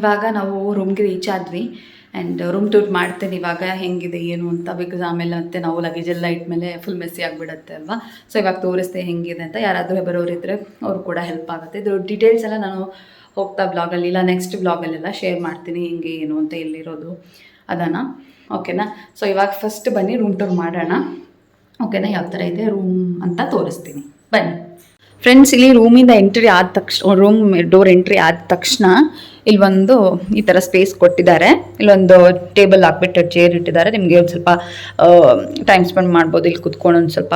ಇವಾಗ ನಾವು ರೂಮ್ಗೆ ರೀಚ್ ಆದ್ವಿ. ಆ್ಯಂಡ್ ರೂಮ್ ಟೂರ್ ಮಾಡ್ತೇನೆ ಇವಾಗ, ಹೆಂಗಿದೆ, ಏನು ಅಂತ ಬಿಕಾಸ್ ಆಮೇಲೆ ಮತ್ತೆ ನಾವು ಲಗೇಜ್ ಎಲ್ಲ ಇಟ್ಮೇಲೆ ಫುಲ್ ಮೆಸ್ಸಿ ಆಗಿಬಿಡುತ್ತೆ ಅಲ್ವಾ? ಸೊ ಇವಾಗ ತೋರಿಸ್ತೆ ಹೆಂಗಿದೆ ಅಂತ. ಯಾರಾದರೂ ಬರೋರು ಇದ್ದರೆ ಅವ್ರು ಕೂಡ ಹೆಲ್ಪ್ ಆಗುತ್ತೆ. ಇದು ಡೀಟೇಲ್ಸ್ ಎಲ್ಲ ನಾನು ಹೋಗ್ತಾ ಬ್ಲಾಗಲ್ಲಿ ಇಲ್ಲ ನೆಕ್ಸ್ಟ್ ಬ್ಲಾಗಲ್ಲೆಲ್ಲ ಶೇರ್ ಮಾಡ್ತೀನಿ, ಹಿಂಗೆ, ಏನು ಅಂತ ಎಲ್ಲಿರೋದು ಅದನ್ನು. ಓಕೆನಾ ಸೊ ಇವಾಗ ಫಸ್ಟ್ ಬನ್ನಿ ರೂಮ್ ಟೂರ್ ಮಾಡೋಣ. ಓಕೆನಾ ಯಾವ ಥರ ಇದೆ ರೂಮ್ ಅಂತ ತೋರಿಸ್ತೀನಿ. ಬನ್ನಿ. ಫ್ರೆಂಡ್ಸ್ ಇಲ್ಲಿ ರೂಮಿಂದ ಎಂಟ್ರಿ ಆದ ತಕ್ಷಣ ರೂಮ್ ಡೋರ್ ಎಂಟ್ರಿ ಆದ ತಕ್ಷಣ ಇಲ್ಲಿ ಒಂದು ಈ ಥರ ಸ್ಪೇಸ್ ಕೊಟ್ಟಿದ್ದಾರೆ. ಇಲ್ಲೊಂದು ಟೇಬಲ್ ಹಾಕ್ಬಿಟ್ಟು ಚೇರ್ ಇಟ್ಟಿದ್ದಾರೆ. ನಿಮಗೆ ಒಂದು ಸ್ವಲ್ಪ ಟೈಮ್ ಸ್ಪೆಂಡ್ ಮಾಡ್ಬೋದು. ಇಲ್ಲಿ ಕುತ್ಕೊಂಡು ಒಂದು ಸ್ವಲ್ಪ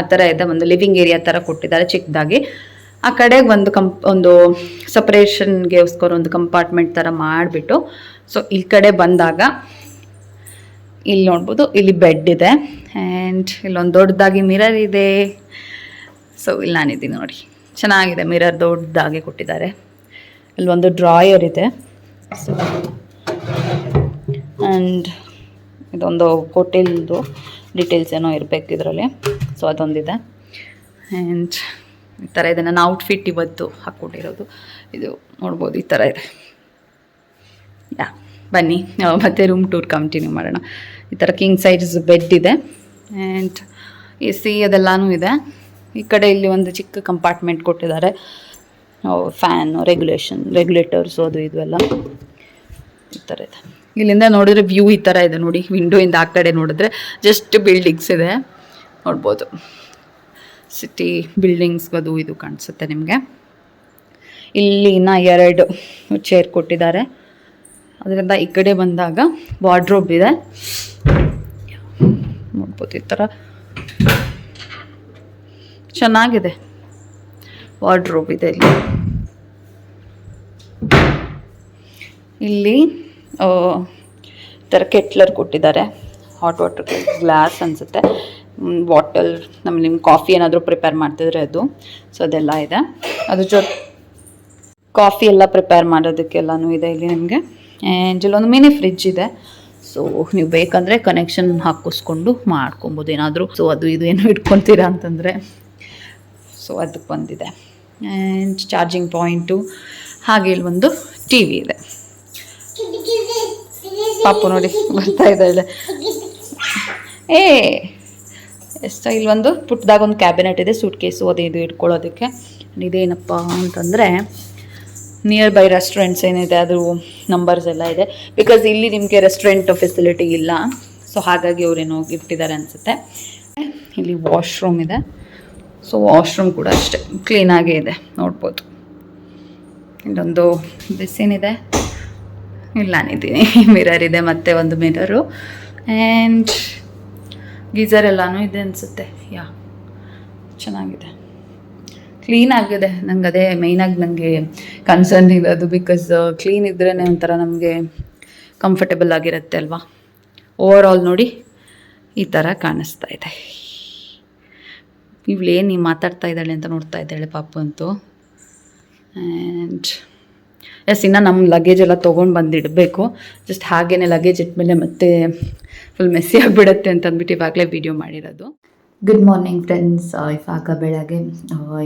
ಆ ಥರ ಇದೆ. ಒಂದು ಲಿವಿಂಗ್ ಏರಿಯಾ ಥರ ಕೊಟ್ಟಿದ್ದಾರೆ ಚಿಕ್ಕದಾಗಿ. ಆ ಕಡೆಗೆ ಒಂದು ಕಂಪ್, ಒಂದು ಸಪ್ರೇಷನ್ಗೆಗೋಸ್ಕರ ಒಂದು ಕಂಪಾರ್ಟ್ಮೆಂಟ್ ಥರ ಮಾಡಿಬಿಟ್ಟು ಸೊ ಈ ಕಡೆ ಬಂದಾಗ ಇಲ್ಲಿ ನೋಡ್ಬೋದು, ಇಲ್ಲಿ ಬೆಡ್ ಇದೆ. ಆ್ಯಂಡ್ ಇಲ್ಲೊಂದು ದೊಡ್ಡದಾಗಿ ಮಿರರ್ ಇದೆ. ಸೊ ಇಲ್ಲಿ ನಾನಿದ್ದೀನಿ ನೋಡಿ. ಚೆನ್ನಾಗಿದೆ. ಮಿರರ್ ದೊಡ್ಡದಾಗಿ ಕೊಟ್ಟಿದ್ದಾರೆ. ಇಲ್ಲೊಂದು ಡ್ರಾಯರ್ ಇದೆ. ಸೊ ಆ್ಯಂಡ್ ಇದೊಂದು ಹೋಟೆಲ್ದು ಡೀಟೇಲ್ಸ್ ಏನೋ ಇರಬೇಕು ಇದರಲ್ಲಿ. ಸೊ ಅದೊಂದಿದೆ. ಆ್ಯಂಡ್ ಈ ಥರ ಇದೆ ನನ್ನ ಔಟ್ಫಿಟ್ ಇವತ್ತು ಹಾಕ್ಕೊಟ್ಟಿರೋದು ಇದು ನೋಡ್ಬೋದು ಈ ಥರ ಇದೆ. ಯಾ, ಬನ್ನಿ. ಮತ್ತೆ ರೂಮ್ ಟೂರ್ ಕಂಟಿನ್ಯೂ ಮಾಡೋಣ. ಈ ಥರ ಕಿಂಗ್ ಸೈಜ್ ಬೆಡ್ ಇದೆ. ಆ್ಯಂಡ್ ಎ ಸಿ ಅದೆಲ್ಲನೂ ಇದೆ. ಈ ಕಡೆ ಇಲ್ಲಿ ಒಂದು ಚಿಕ್ಕ ಕಂಪಾರ್ಟ್ಮೆಂಟ್ ಕೊಟ್ಟಿದ್ದಾರೆ. ಫ್ಯಾನು ರೆಗ್ಯುಲೇಷನ್ ರೆಗ್ಯುಲೇಟರ್ಸ್ ಅದು ಇದು ಎಲ್ಲ. ಈ ಥರ ಇದೆ. ಇಲ್ಲಿಂದ ನೋಡಿದ್ರೆ ವ್ಯೂ ಈ ಥರ ಇದೆ ನೋಡಿ ವಿಂಡೋಯಿಂದ ಆ ಕಡೆ ನೋಡಿದ್ರೆ ಜಸ್ಟ್ ಬಿಲ್ಡಿಂಗ್ಸ್ ಇದೆ. ನೋಡ್ಬೋದು. ಸಿಟಿ ಬಿಲ್ಡಿಂಗ್ಸ್ ಅದು ಇದು ಕಾಣಿಸುತ್ತೆ ನಿಮಗೆ. ಇಲ್ಲಿ ಇನ್ನು ಎರಡು ಚೇರ್ ಕೊಟ್ಟಿದ್ದಾರೆ. ಅದರಿಂದ ಈ ಕಡೆ ಬಂದಾಗ ವಾರ್ಡ್ರೋಬ್ ಇದೆ. ನೋಡ್ಬೋದು ಈ ಥರ ಚೆನ್ನಾಗಿದೆ. ವಾರ್ಡ್ರೋಬ್ ಇದೆ ಇಲ್ಲಿ ಇಲ್ಲಿ ಥರ ಕೆಟ್ಲರ್ ಕೊಟ್ಟಿದ್ದಾರೆ. ಹಾಟ್ ವಾಟರ್ ಗ್ಲಾಸ್ ಅನಿಸುತ್ತೆ. ಬಾಟಲ್ ನಮ್ಮ ನಿಮ್ಮ ಕಾಫಿ ಏನಾದರೂ ಪ್ರಿಪೇರ್ ಮಾಡ್ತಿದ್ರೆ ಅದು. ಸೊ ಅದೆಲ್ಲ ಇದೆ. ಅದ್ರ ಜೊತೆ ಕಾಫಿ ಎಲ್ಲ ಪ್ರಿಪೇರ್ ಮಾಡೋದಕ್ಕೆಲ್ಲನೂ ಇದೆ ಇಲ್ಲಿ ನಿಮಗೆ. ಆ್ಯಂಡ್ ಇಲ್ಲೊಂದು ಮಿನಿ ಫ್ರಿಡ್ಜ್ ಇದೆ. ಸೊ ನೀವು ಬೇಕಂದರೆ ಕನೆಕ್ಷನ್ ಹಾಕಿಸ್ಕೊಂಡು ಮಾಡ್ಕೊಬೋದು ಏನಾದರೂ. ಸೊ ಅದು ಇದು ಏನೋ ಇಟ್ಕೊತೀರಾ ಅಂತಂದರೆ. ಸೊ ಅದಕ್ಕೆ ಬಂದಿದೆ. ಆ್ಯಂಡ್ ಚಾರ್ಜಿಂಗ್ ಪಾಯಿಂಟು ಹಾಗೆ ಇಲ್ಲಿ ಒಂದು ಟಿ ವಿ ಇದೆ. ಪಾಪು ನೋಡಿ, ಬರ್ತಾ ಇದ್ದಾಳೆ ಏ, ಎಷ್ಟ ಇಲ್ಲೊಂದು ಪುಟ್ಟದಾಗ ಒಂದು ಕ್ಯಾಬಿನೆಟ್ ಇದೆ ಸೂಟ್ ಕೇಸು ಅದು ಇದು ಇಟ್ಕೊಳ್ಳೋದಕ್ಕೆ. ಇದೇನಪ್ಪ ಅಂತಂದರೆ ನಿಯರ್ ಬೈ ರೆಸ್ಟೋರೆಂಟ್ಸ್ ಏನಿದೆ, ಅದು ನಂಬರ್ಸ್ ಎಲ್ಲ ಇದೆ. ಬಿಕಾಸ್ ಇಲ್ಲಿ ನಿಮಗೆ ರೆಸ್ಟೋರೆಂಟ್ ಫೆಸಿಲಿಟಿ ಇಲ್ಲ. ಸೊ ಹಾಗಾಗಿ ಅವ್ರೇನೋ ಇಟ್ಟಿದ್ದಾರೆ ಅನಿಸುತ್ತೆ. ಇಲ್ಲಿ ವಾಶ್ರೂಮ್ ಇದೆ. ಸೊ ವಾಶ್ರೂಮ್ ಕೂಡ ಅಷ್ಟೇ. ಕ್ಲೀನಾಗೇ ಇದೆ. ನೋಡ್ಬೋದು. ಇಲ್ಲೊಂದು ಬಿಸಿನಿದೆ ಇಲ್ಲ ನಾನಿದ್ದೀನಿ. ಮಿರರ್ ಇದೆ, ಮತ್ತೆ ಒಂದು ಮಿರರು ಆ್ಯಂಡ್ ಗೀಸರ್ ಎಲ್ಲನೂ ಇದೆ ಅನಿಸುತ್ತೆ. ಯಾ ಚೆನ್ನಾಗಿದೆ. ಕ್ಲೀನ್ ಆಗಿದೆ. ನಂಗೆ ಅದೇ ಮೇಯ್ನಾಗಿ ನನಗೆ ಕನ್ಸರ್ನ್ ಇರೋದು ಬಿಕಾಸ್ ಕ್ಲೀನ್ ಇದ್ರೇ ಒಂಥರ ನಮಗೆ ಕಂಫರ್ಟೇಬಲ್ ಆಗಿರುತ್ತೆ ಅಲ್ವಾ? ಓವರ್ ಆಲ್ ನೋಡಿ ಈ ಥರ ಕಾಣಿಸ್ತಾ ಇದೆ. ಇವಳೇನು ನೀವು ಮಾತಾಡ್ತಾ ಇದ್ದಾಳೆ ಅಂತ ನೋಡ್ತಾ ಇದ್ದಾಳೆ ಪಾಪು ಅಂತೂ. ಆ್ಯಂಡ್ ಎಸ್ ಇನ್ನು ನಮ್ಮ ಲಗೇಜ್ ಎಲ್ಲ ತೊಗೊಂಡು ಬಂದಿಡಬೇಕು ಜಸ್ಟ್ ಹಾಗೇ ಲಗೇಜ್ ಇಟ್ಮೇಲೆ ಮತ್ತೆ ಫುಲ್ ಮೆಸ್ಸಿ ಆಗಿಬಿಡುತ್ತೆ ಅಂತ ಅಂದ್ಬಿಟ್ಟು ಇವಾಗಲೇ ವೀಡಿಯೋ ಮಾಡಿರೋದು. ಗುಡ್ ಮಾರ್ನಿಂಗ್ ಫ್ರೆಂಡ್ಸ್ ಇವಾಗ ಬೆಳಗ್ಗೆ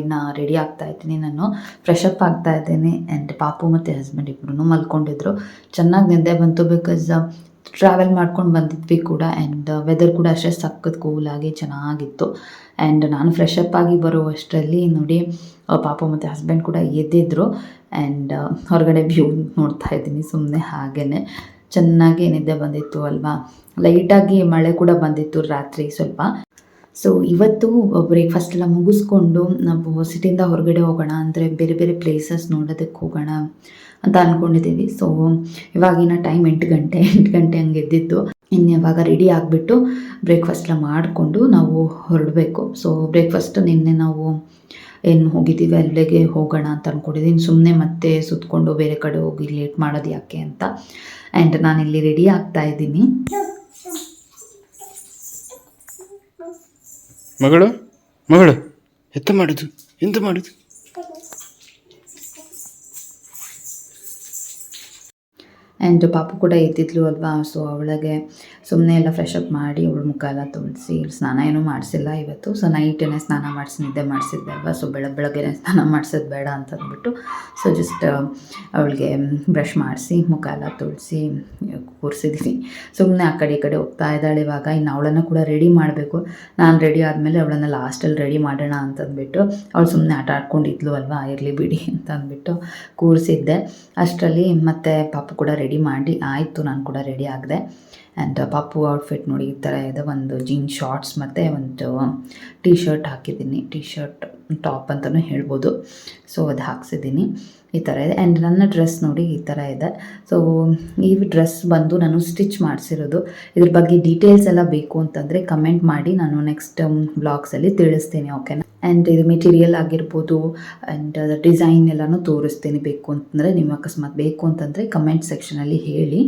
ಇನ್ನು ರೆಡಿ ಆಗ್ತಾ ಇದ್ದೀನಿ ನಾನು. ಫ್ರೆಶ್ ಅಪ್ ಆಗ್ತಾ ಇದ್ದೀನಿ. ಆ್ಯಂಡ್ ಪಾಪು ಮತ್ತು ಹಸ್ಬೆಂಡ್ ಇಬ್ಬರು ಮಲ್ಕೊಂಡಿದ್ರು. ಚೆನ್ನಾಗಿ ನಿದ್ದೆ ಬಂತು ಬಿಕಾಸ್ ಟ್ರಾವೆಲ್ ಮಾಡ್ಕೊಂಡು ಬಂದಿದ್ವಿ ಕೂಡ ಆ್ಯಂಡ್ ವೆದರ್ ಕೂಡ ಅಷ್ಟೇ ಸಖತ್ ಕೂಲಾಗಿ ಚೆನ್ನಾಗಿತ್ತು. ಆ್ಯಂಡ್ ನಾನು ಫ್ರೆಶ್ ಅಪ್ ಆಗಿ ಬರುವಷ್ಟರಲ್ಲಿ ನೋಡಿ ಪಾಪು ಮತ್ತು ಹಸ್ಬೆಂಡ್ ಕೂಡ ಎದ್ದಿದ್ರು. ಆ್ಯಂಡ್ ಹೊರಗಡೆ ವ್ಯೂ ನೋಡ್ತಾ ಇದ್ದೀನಿ ಸುಮ್ಮನೆ ಹಾಗೇ ಚೆನ್ನಾಗಿ ನಿದ್ದೆ ಬಂದಿತ್ತು ಅಲ್ವಾ? ಲೈಟಾಗಿ ಮಳೆ ಕೂಡ ಬಂದಿತ್ತು ರಾತ್ರಿ ಸ್ವಲ್ಪ. ಸೊ ಇವತ್ತು ಬ್ರೇಕ್ಫಾಸ್ಟ್ ಎಲ್ಲ ಮುಗಿಸ್ಕೊಂಡು ನಾವು ಸಿಟಿಯಿಂದ ಹೊರಗಡೆ ಹೋಗೋಣ ಅಂದರೆ ಬೇರೆ ಬೇರೆ ಪ್ಲೇಸಸ್ ನೋಡೋದಕ್ಕೆ ಹೋಗೋಣ ಅಂತ ಅಂದ್ಕೊಂಡಿದ್ದೀವಿ ಸೊ ಇವಾಗಿನ ಟೈಮ್ ಎಂಟು ಗಂಟೆ ಎಂಟು ಗಂಟೆ ಹಂಗೆ ಎದ್ದಿದ್ದು. ಇನ್ನು ಇವಾಗ ರೆಡಿ ಆಗಿಬಿಟ್ಟು ಬ್ರೇಕ್ಫಾಸ್ಟ್ ಎಲ್ಲ ಮಾಡಿಕೊಂಡು ನಾವು ಹೊರಡಬೇಕು. ಸೊ ಬ್ರೇಕ್ಫಾಸ್ಟ್ ನಿನ್ನೆ ನಾವು ಏನು ಹೋಗಿದ್ದೀವಿ, ಅಲ್ಲಿಗೆ ಹೋಗೋಣ ಅಂತ ಅಂದ್ಕೊಂಡಿದ್ದೀನಿ ಸುಮ್ಮನೆ ಮತ್ತೆ ಸುತ್ತಕೊಂಡು ಬೇರೆ ಕಡೆ ಹೋಗಿ ಲೇಟ್ ಮಾಡೋದು ಯಾಕೆ ಅಂತ. ಆ್ಯಂಡ್ ನಾನಿಲ್ಲಿ ರೆಡಿ ಆಗ್ತಾ ಇದ್ದೀನಿ. ಮಗಳು ಮಗಳು ಎಂತ ಮಾಡುದು ಎಂತ ಮಾಡುದು? ಆ್ಯಂಡ್ ಪಾಪು ಕೂಡ ಎದ್ದಿದ್ಲು ಅಲ್ವಾ? ಸೊ ಅವಳಿಗೆ ಸುಮ್ಮನೆ ಎಲ್ಲ ಫ್ರೆಶ್ ಅಪ್ ಮಾಡಿ ಅವಳ ಮುಖ ಎಲ್ಲ ತೊಳೆಸಿ ಸ್ನಾನ ಏನೂ ಮಾಡಿಸಿಲ್ಲ ಇವತ್ತು. ಸೊ ನೈಟೇನೆ ಸ್ನಾನ ಮಾಡಿಸಿ, ನಿದ್ದೆ ಮಾಡಿಸಿದ್ದೆ ಅಲ್ವಾ? ಸೊ ಬೆಳಗ್ಗೆ ಬೆಳಗ್ಗೆನೇ ಸ್ನಾನ ಮಾಡಿಸೋದು ಬೇಡ ಅಂತ ಅಂದ್ಬಿಟ್ಟು ಸೊ ಜಸ್ಟ್ ಅವಳಿಗೆ ಬ್ರಷ್ ಮಾಡಿಸಿ ಮುಖ ಎಲ್ಲ ತೊಳೆಸಿ ಕೂರಿಸಿದ್ದೀನಿ ಸುಮ್ಮನೆ ಆ ಕಡೆ ಈ ಕಡೆ ಹೋಗ್ತಾ ಇದ್ದಾಳೆ ಇವಾಗ. ಇನ್ನು ಅವಳನ್ನು ಕೂಡ ರೆಡಿ ಮಾಡಬೇಕು. ನಾನು ರೆಡಿ ಆದಮೇಲೆ ಅವಳನ್ನು ಲಾಸ್ಟಲ್ಲಿ ರೆಡಿ ಮಾಡೋಣ ಅಂತಂದ್ಬಿಟ್ಟು ಅವಳು ಸುಮ್ಮನೆ ಆಟ ಆಡ್ಕೊಂಡಿದ್ಲು ಅಲ್ವಾ? ಇರಲಿ ಬಿಡಿ ಅಂತ ಅಂದ್ಬಿಟ್ಟು ಕೂರಿಸಿದ್ದೆ. ಅಷ್ಟರಲ್ಲಿ ಮತ್ತೆ ಪಾಪು ಕೂಡ ರೆಡಿ ಮಾಡಿ ಆಯಿತು, ನಾನು ಕೂಡ ರೆಡಿ ಆಗಿದೆ. ಆ್ಯಂಡ್ ಪಾಪು ಔಟ್ಫಿಟ್ ನೋಡಿ ಈ ಥರ ಇದೆ, ಒಂದು ಜೀನ್ ಶಾರ್ಟ್ಸ್ ಮತ್ತು ಒಂದು ಟೀ ಶರ್ಟ್ ಹಾಕಿದ್ದೀನಿ. ಟೀ ಶರ್ಟ್ ಟಾಪ್ ಅಂತಲೂ ಹೇಳ್ಬೋದು. ಸೊ ಅದು ಹಾಕ್ಸಿದ್ದೀನಿ. ಈ ಥರ ಇದೆ. ಆ್ಯಂಡ್ ನನ್ನ ಡ್ರೆಸ್ ನೋಡಿ ಈ ಥರ ಇದೆ. ಸೊ ಈ ಡ್ರೆಸ್ ಬಂದು ನಾನು ಸ್ಟಿಚ್ ಮಾಡಿಸಿರೋದು. ಇದ್ರ ಬಗ್ಗೆ ಡೀಟೇಲ್ಸ್ ಎಲ್ಲ ಬೇಕು ಅಂತಂದರೆ ಕಮೆಂಟ್ ಮಾಡಿ. ನಾನು ನೆಕ್ಸ್ಟ್ ಬ್ಲಾಗ್ಸಲ್ಲಿ ತಿಳಿಸ್ತೀನಿ ಓಕೆನಾ ಆ್ಯಂಡ್ ಇದು ಮೆಟೀರಿಯಲ್ ಆಗಿರ್ಬೋದು ಆ್ಯಂಡ್ ಅದರ ಡಿಸೈನ್ ಎಲ್ಲನೂ ತೋರಿಸ್ತೀನಿ ಬೇಕು ಅಂತಂದರೆ, ನಿಮ್ಮ ಅಕಸ್ಮಾತ್ ಬೇಕು ಅಂತಂದರೆ ಕಮೆಂಟ್ ಸೆಕ್ಷನಲ್ಲಿ ಹೇಳಿ.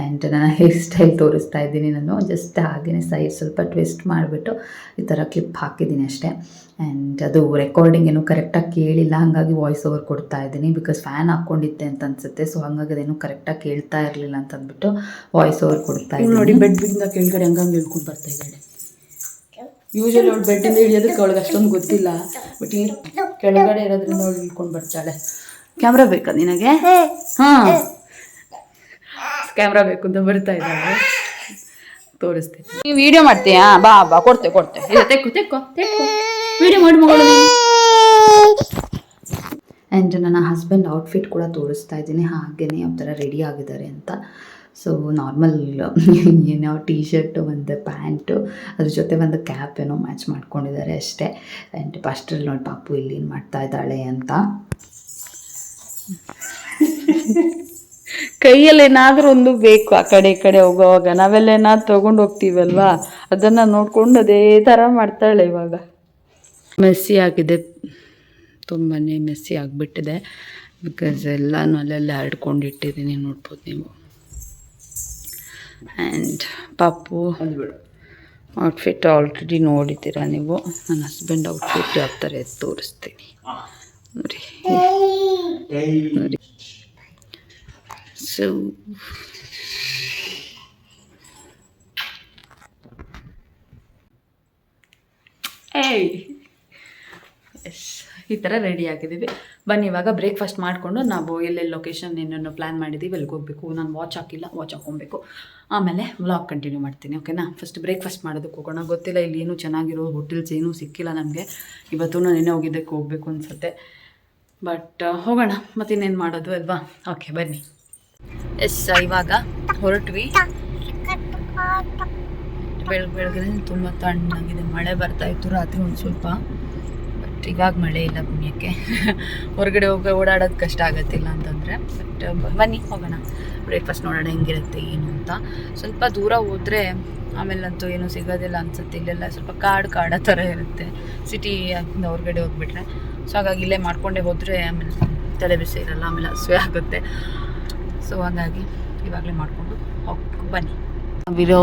ಆ್ಯಂಡ್ ನನ್ನ ಹೇರ್ ಸ್ಟೈಲ್ ತೋರಿಸ್ತಾ ಇದ್ದೀನಿ ನಾನು. ಜಸ್ಟ್ ಹಾಗೆಯೇ ಸೈಡ್ ಸ್ವಲ್ಪ ಟ್ವಿಸ್ಟ್ ಮಾಡಿಬಿಟ್ಟು ಈ ಥರ ಕ್ಲಿಪ್ ಹಾಕಿದ್ದೀನಿ ಅಷ್ಟೇ. ಆ್ಯಂಡ್ ಅದು ರೆಕಾರ್ಡಿಂಗ್ ಏನು ಕರೆಕ್ಟಾಗಿ ಕೇಳಿಲ್ಲ ಹಾಗಾಗಿ ವಾಯ್ಸ್ ಓವರ್ ಕೊಡ್ತಾ ಇದ್ದೀನಿ ಬಿಕಾಸ್ ಫ್ಯಾನ್ ಹಾಕ್ಕೊಂಡಿದ್ದೆ ಅಂತ ಅನ್ಸುತ್ತೆ. ಸೊ ಹಾಗಾಗಿ ಅದೇನು ಕರೆಕ್ಟಾಗಿ ಕೇಳ್ತಾ ಇರಲಿಲ್ಲ ಅಂತ ಅಂದ್ಬಿಟ್ಟು ವಾಯ್ಸ್ ಓವರ್ ಕೊಡ್ತಾ ಇದ್ದೀನಿ. ನೋಡಿ ಬೆಡ್ ಬಿಂದ ಕೆಳಗಡೆ ಹಂಗಂಗೆ ಹೇಳ್ಕೊಂಡು ಬರ್ತಾ ಇದ್ದಾಳೆ. ಯೂಶಲಿ ಅವಳು ಬೆಡ್ಡಿಂದ ಇಳಿಯೋದಕ್ಕೆ ಅವಳಿಗೆ ಅಷ್ಟೊಂದು ಗೊತ್ತಿಲ್ಲ ಬಟ್ ಇಲ್ಲಿ ಕೆಳಗಡೆ ಇರೋದ್ರಿಂದ ಅವಳು ಇಳ್ಕೊಂಡು ಬರ್ತಾಳೆ. ಕ್ಯಾಮ್ರಾ ಬೇಕಾ ನಿನಗೆ? ಹಾಂ. ಕ್ಯಾಮ್ರಾ ಬೇಕು ಅಂತ ಬರ್ತಾ ಇದ್ದಾಳೆ. ತೋರಿಸ್ತೀನಿ. ನೀವು ವಿಡಿಯೋ ಮಾಡ್ತೀಯಾ? ಬಾ ಬಾ ಕೊಡ್ತೆ ಕೊಡ್ತೆ. ಇಲ್ಲ ತೆಕ್ಕು ತೆಕ್ಕು ತೆಕ್ಕು. ವಿಡಿಯೋ ಮಾಡಿ ಮಗಳು. ಆ್ಯಂಡ್ ನನ್ನ ಹಸ್ಬೆಂಡ್ ಔಟ್ಫಿಟ್ ಕೂಡ ತೋರಿಸ್ತಾ ಇದ್ದೀನಿ. ಹಾಗೆಯೇ ಯಾವ ಥರ ರೆಡಿ ಆಗಿದ್ದಾರೆ ಅಂತ. ಸೊ ನಾರ್ಮಲ್ ಏನೋ ಟೀ ಶರ್ಟು ಒಂದು ಪ್ಯಾಂಟು ಅದ್ರ ಜೊತೆ ಒಂದು ಕ್ಯಾಪ್ ಏನೋ ಮ್ಯಾಚ್ ಮಾಡ್ಕೊಂಡಿದ್ದಾರೆ ಅಷ್ಟೇ. ಆ್ಯಂಡ್ ಫಸ್ಟಲ್ಲಿ ನೋಡಿ ಪಾಪು ಇಲ್ಲಿ ಏನು ಮಾಡ್ತಾ ಇದ್ದಾಳೆ ಅಂತ. ಕೈಯಲ್ಲಿ ಏನಾದರೂ ಒಂದು ಬೇಕು ಆ ಕಡೆ ಈ ಕಡೆ ಹೋಗೋವಾಗ. ನಾವೆಲ್ಲ ಏನಾದ್ರು ತೊಗೊಂಡು ಹೋಗ್ತೀವಲ್ವಾ? ಅದನ್ನು ನೋಡ್ಕೊಂಡು ಅದೇ ಥರ ಮಾಡ್ತಾಳೆ ಇವಾಗ. ಮೆಸ್ಸಿ ಆಗಿದೆ. ತುಂಬಾ ಮೆಸ್ಸಿ ಆಗಿಬಿಟ್ಟಿದೆ. ಬಿಕಾಸ್ ಎಲ್ಲನೂ ಅಲ್ಲೆಲ್ಲ ಹರಡ್ಕೊಂಡಿಟ್ಟಿದ್ದೀನಿ ನೋಡ್ಬೋದು ನೀವು. ಆ್ಯಂಡ್ ಪಾಪು ಔಟ್ಫಿಟ್ ಆಲ್ರೆಡಿ ನೋಡಿದ್ದೀರಾ ನೀವು? ನನ್ನ ಹಸ್ಬೆಂಡ್ ಔಟ್ಫಿಟ್ ಯಾವ ಥರ ಎದ್ದು ತೋರಿಸ್ತೀನಿ. ನೋಡಿ. ನೋಡಿ. ಸೊ ಏಯ್ ಈ ಥರ ರೆಡಿ ಆಗಿದ್ದೀವಿ. ಬನ್ನಿ, ಇವಾಗ ಬ್ರೇಕ್ಫಾಸ್ಟ್ ಮಾಡಿಕೊಂಡು ನಾವು ಎಲ್ಲೆಲ್ಲಿ ಲೊಕೇಶನ್ ಏನೇನೋ ಪ್ಲ್ಯಾನ್ ಮಾಡಿದ್ದೀವಿ ಅಲ್ಲಿಗೆ ಹೋಗಬೇಕು, ನಾನು ವಾಚ್ ಹಾಕಿಲ್ಲ ವಾಚ್ ಹಾಕೊಬೇಕು ಆಮೇಲೆ ವ್ಲಾಗ್ ಕಂಟಿನ್ಯೂ ಮಾಡ್ತೀನಿ ಓಕೆನಾ ಫಸ್ಟ್ ಬ್ರೇಕ್ಫಾಸ್ಟ್ ಮಾಡೋದಕ್ಕೆ ಹೋಗೋಣ. ಗೊತ್ತಿಲ್ಲ, ಇಲ್ಲಿ ಏನೂ ಚೆನ್ನಾಗಿರೋ ಹೋಟೆಲ್ಸ್ ಏನೂ ಸಿಕ್ಕಿಲ್ಲ ನಮಗೆ. ಇವತ್ತು ನೆನೆ ಹೋಗಿದ್ದಕ್ಕೆ ಹೋಗಬೇಕು ಅನಿಸುತ್ತೆ. ಬಟ್ ಹೋಗೋಣ. ಮತ್ತಿನ್ನೇನು ಮಾಡೋದು ಅಲ್ವಾ? ಓಕೆ ಬನ್ನಿ. ಎಸ್ ಇವಾಗ ಹೊರಟ್ವಿ. ಬೆಳಗ್ಗೆ ಬೆಳಗ್ಗೆ ತುಂಬ ತಣ್ಣಾಗಿದೆ ಮಳೆ ಬರ್ತಾ ಇತ್ತು, ರಾತ್ರಿ ಒಂದು ಸ್ವಲ್ಪ. ಬಟ್ ಇವಾಗ ಮಳೆ ಇಲ್ಲ ಪುಣ್ಯಕ್ಕೆ. ಹೊರಗಡೆ ಹೋಗಿ ಓಡಾಡೋದು ಕಷ್ಟ ಆಗತ್ತಿಲ್ಲ ಅಂತಂದರೆ ಬಟ್ ಬನ್ನಿ ಹೋಗೋಣ. ಬ್ರೇಕ್ಫಾಸ್ಟ್ ನೋಡೋಣ ಹೆಂಗಿರುತ್ತೆ, ಏನು ಅಂತ. ಸ್ವಲ್ಪ ದೂರ ಹೋದರೆ ಆಮೇಲಂತೂ ಏನೂ ಸಿಗೋದಿಲ್ಲ ಅನ್ಸುತ್ತೆ. ಇಲ್ಲೆಲ್ಲ ಸ್ವಲ್ಪ ಕಾಡು ಕಾಡ ಥರ ಇರುತ್ತೆ. ಸಿಟಿ ಹೊರಗಡೆ ಹೋಗ್ಬಿಟ್ರೆ. ಸೊ ಹಾಗಾಗಿ ಇಲ್ಲೇ ಮಾಡ್ಕೊಂಡೇ ಹೋದರೆ ಆಮೇಲೆ ತಲೆ ಬಿಸಿ ಇರಲ್ಲ, ಆಮೇಲೆ ಹಸುವೆ ಆಗುತ್ತೆ. ಸೊ ಹಾಗಾಗಿ ಇವಾಗಲೇ ಮಾಡಿಕೊಂಡು ಹೋಗ್ಬೇಕು ಬನ್ನಿ. ನಾವಿರೋ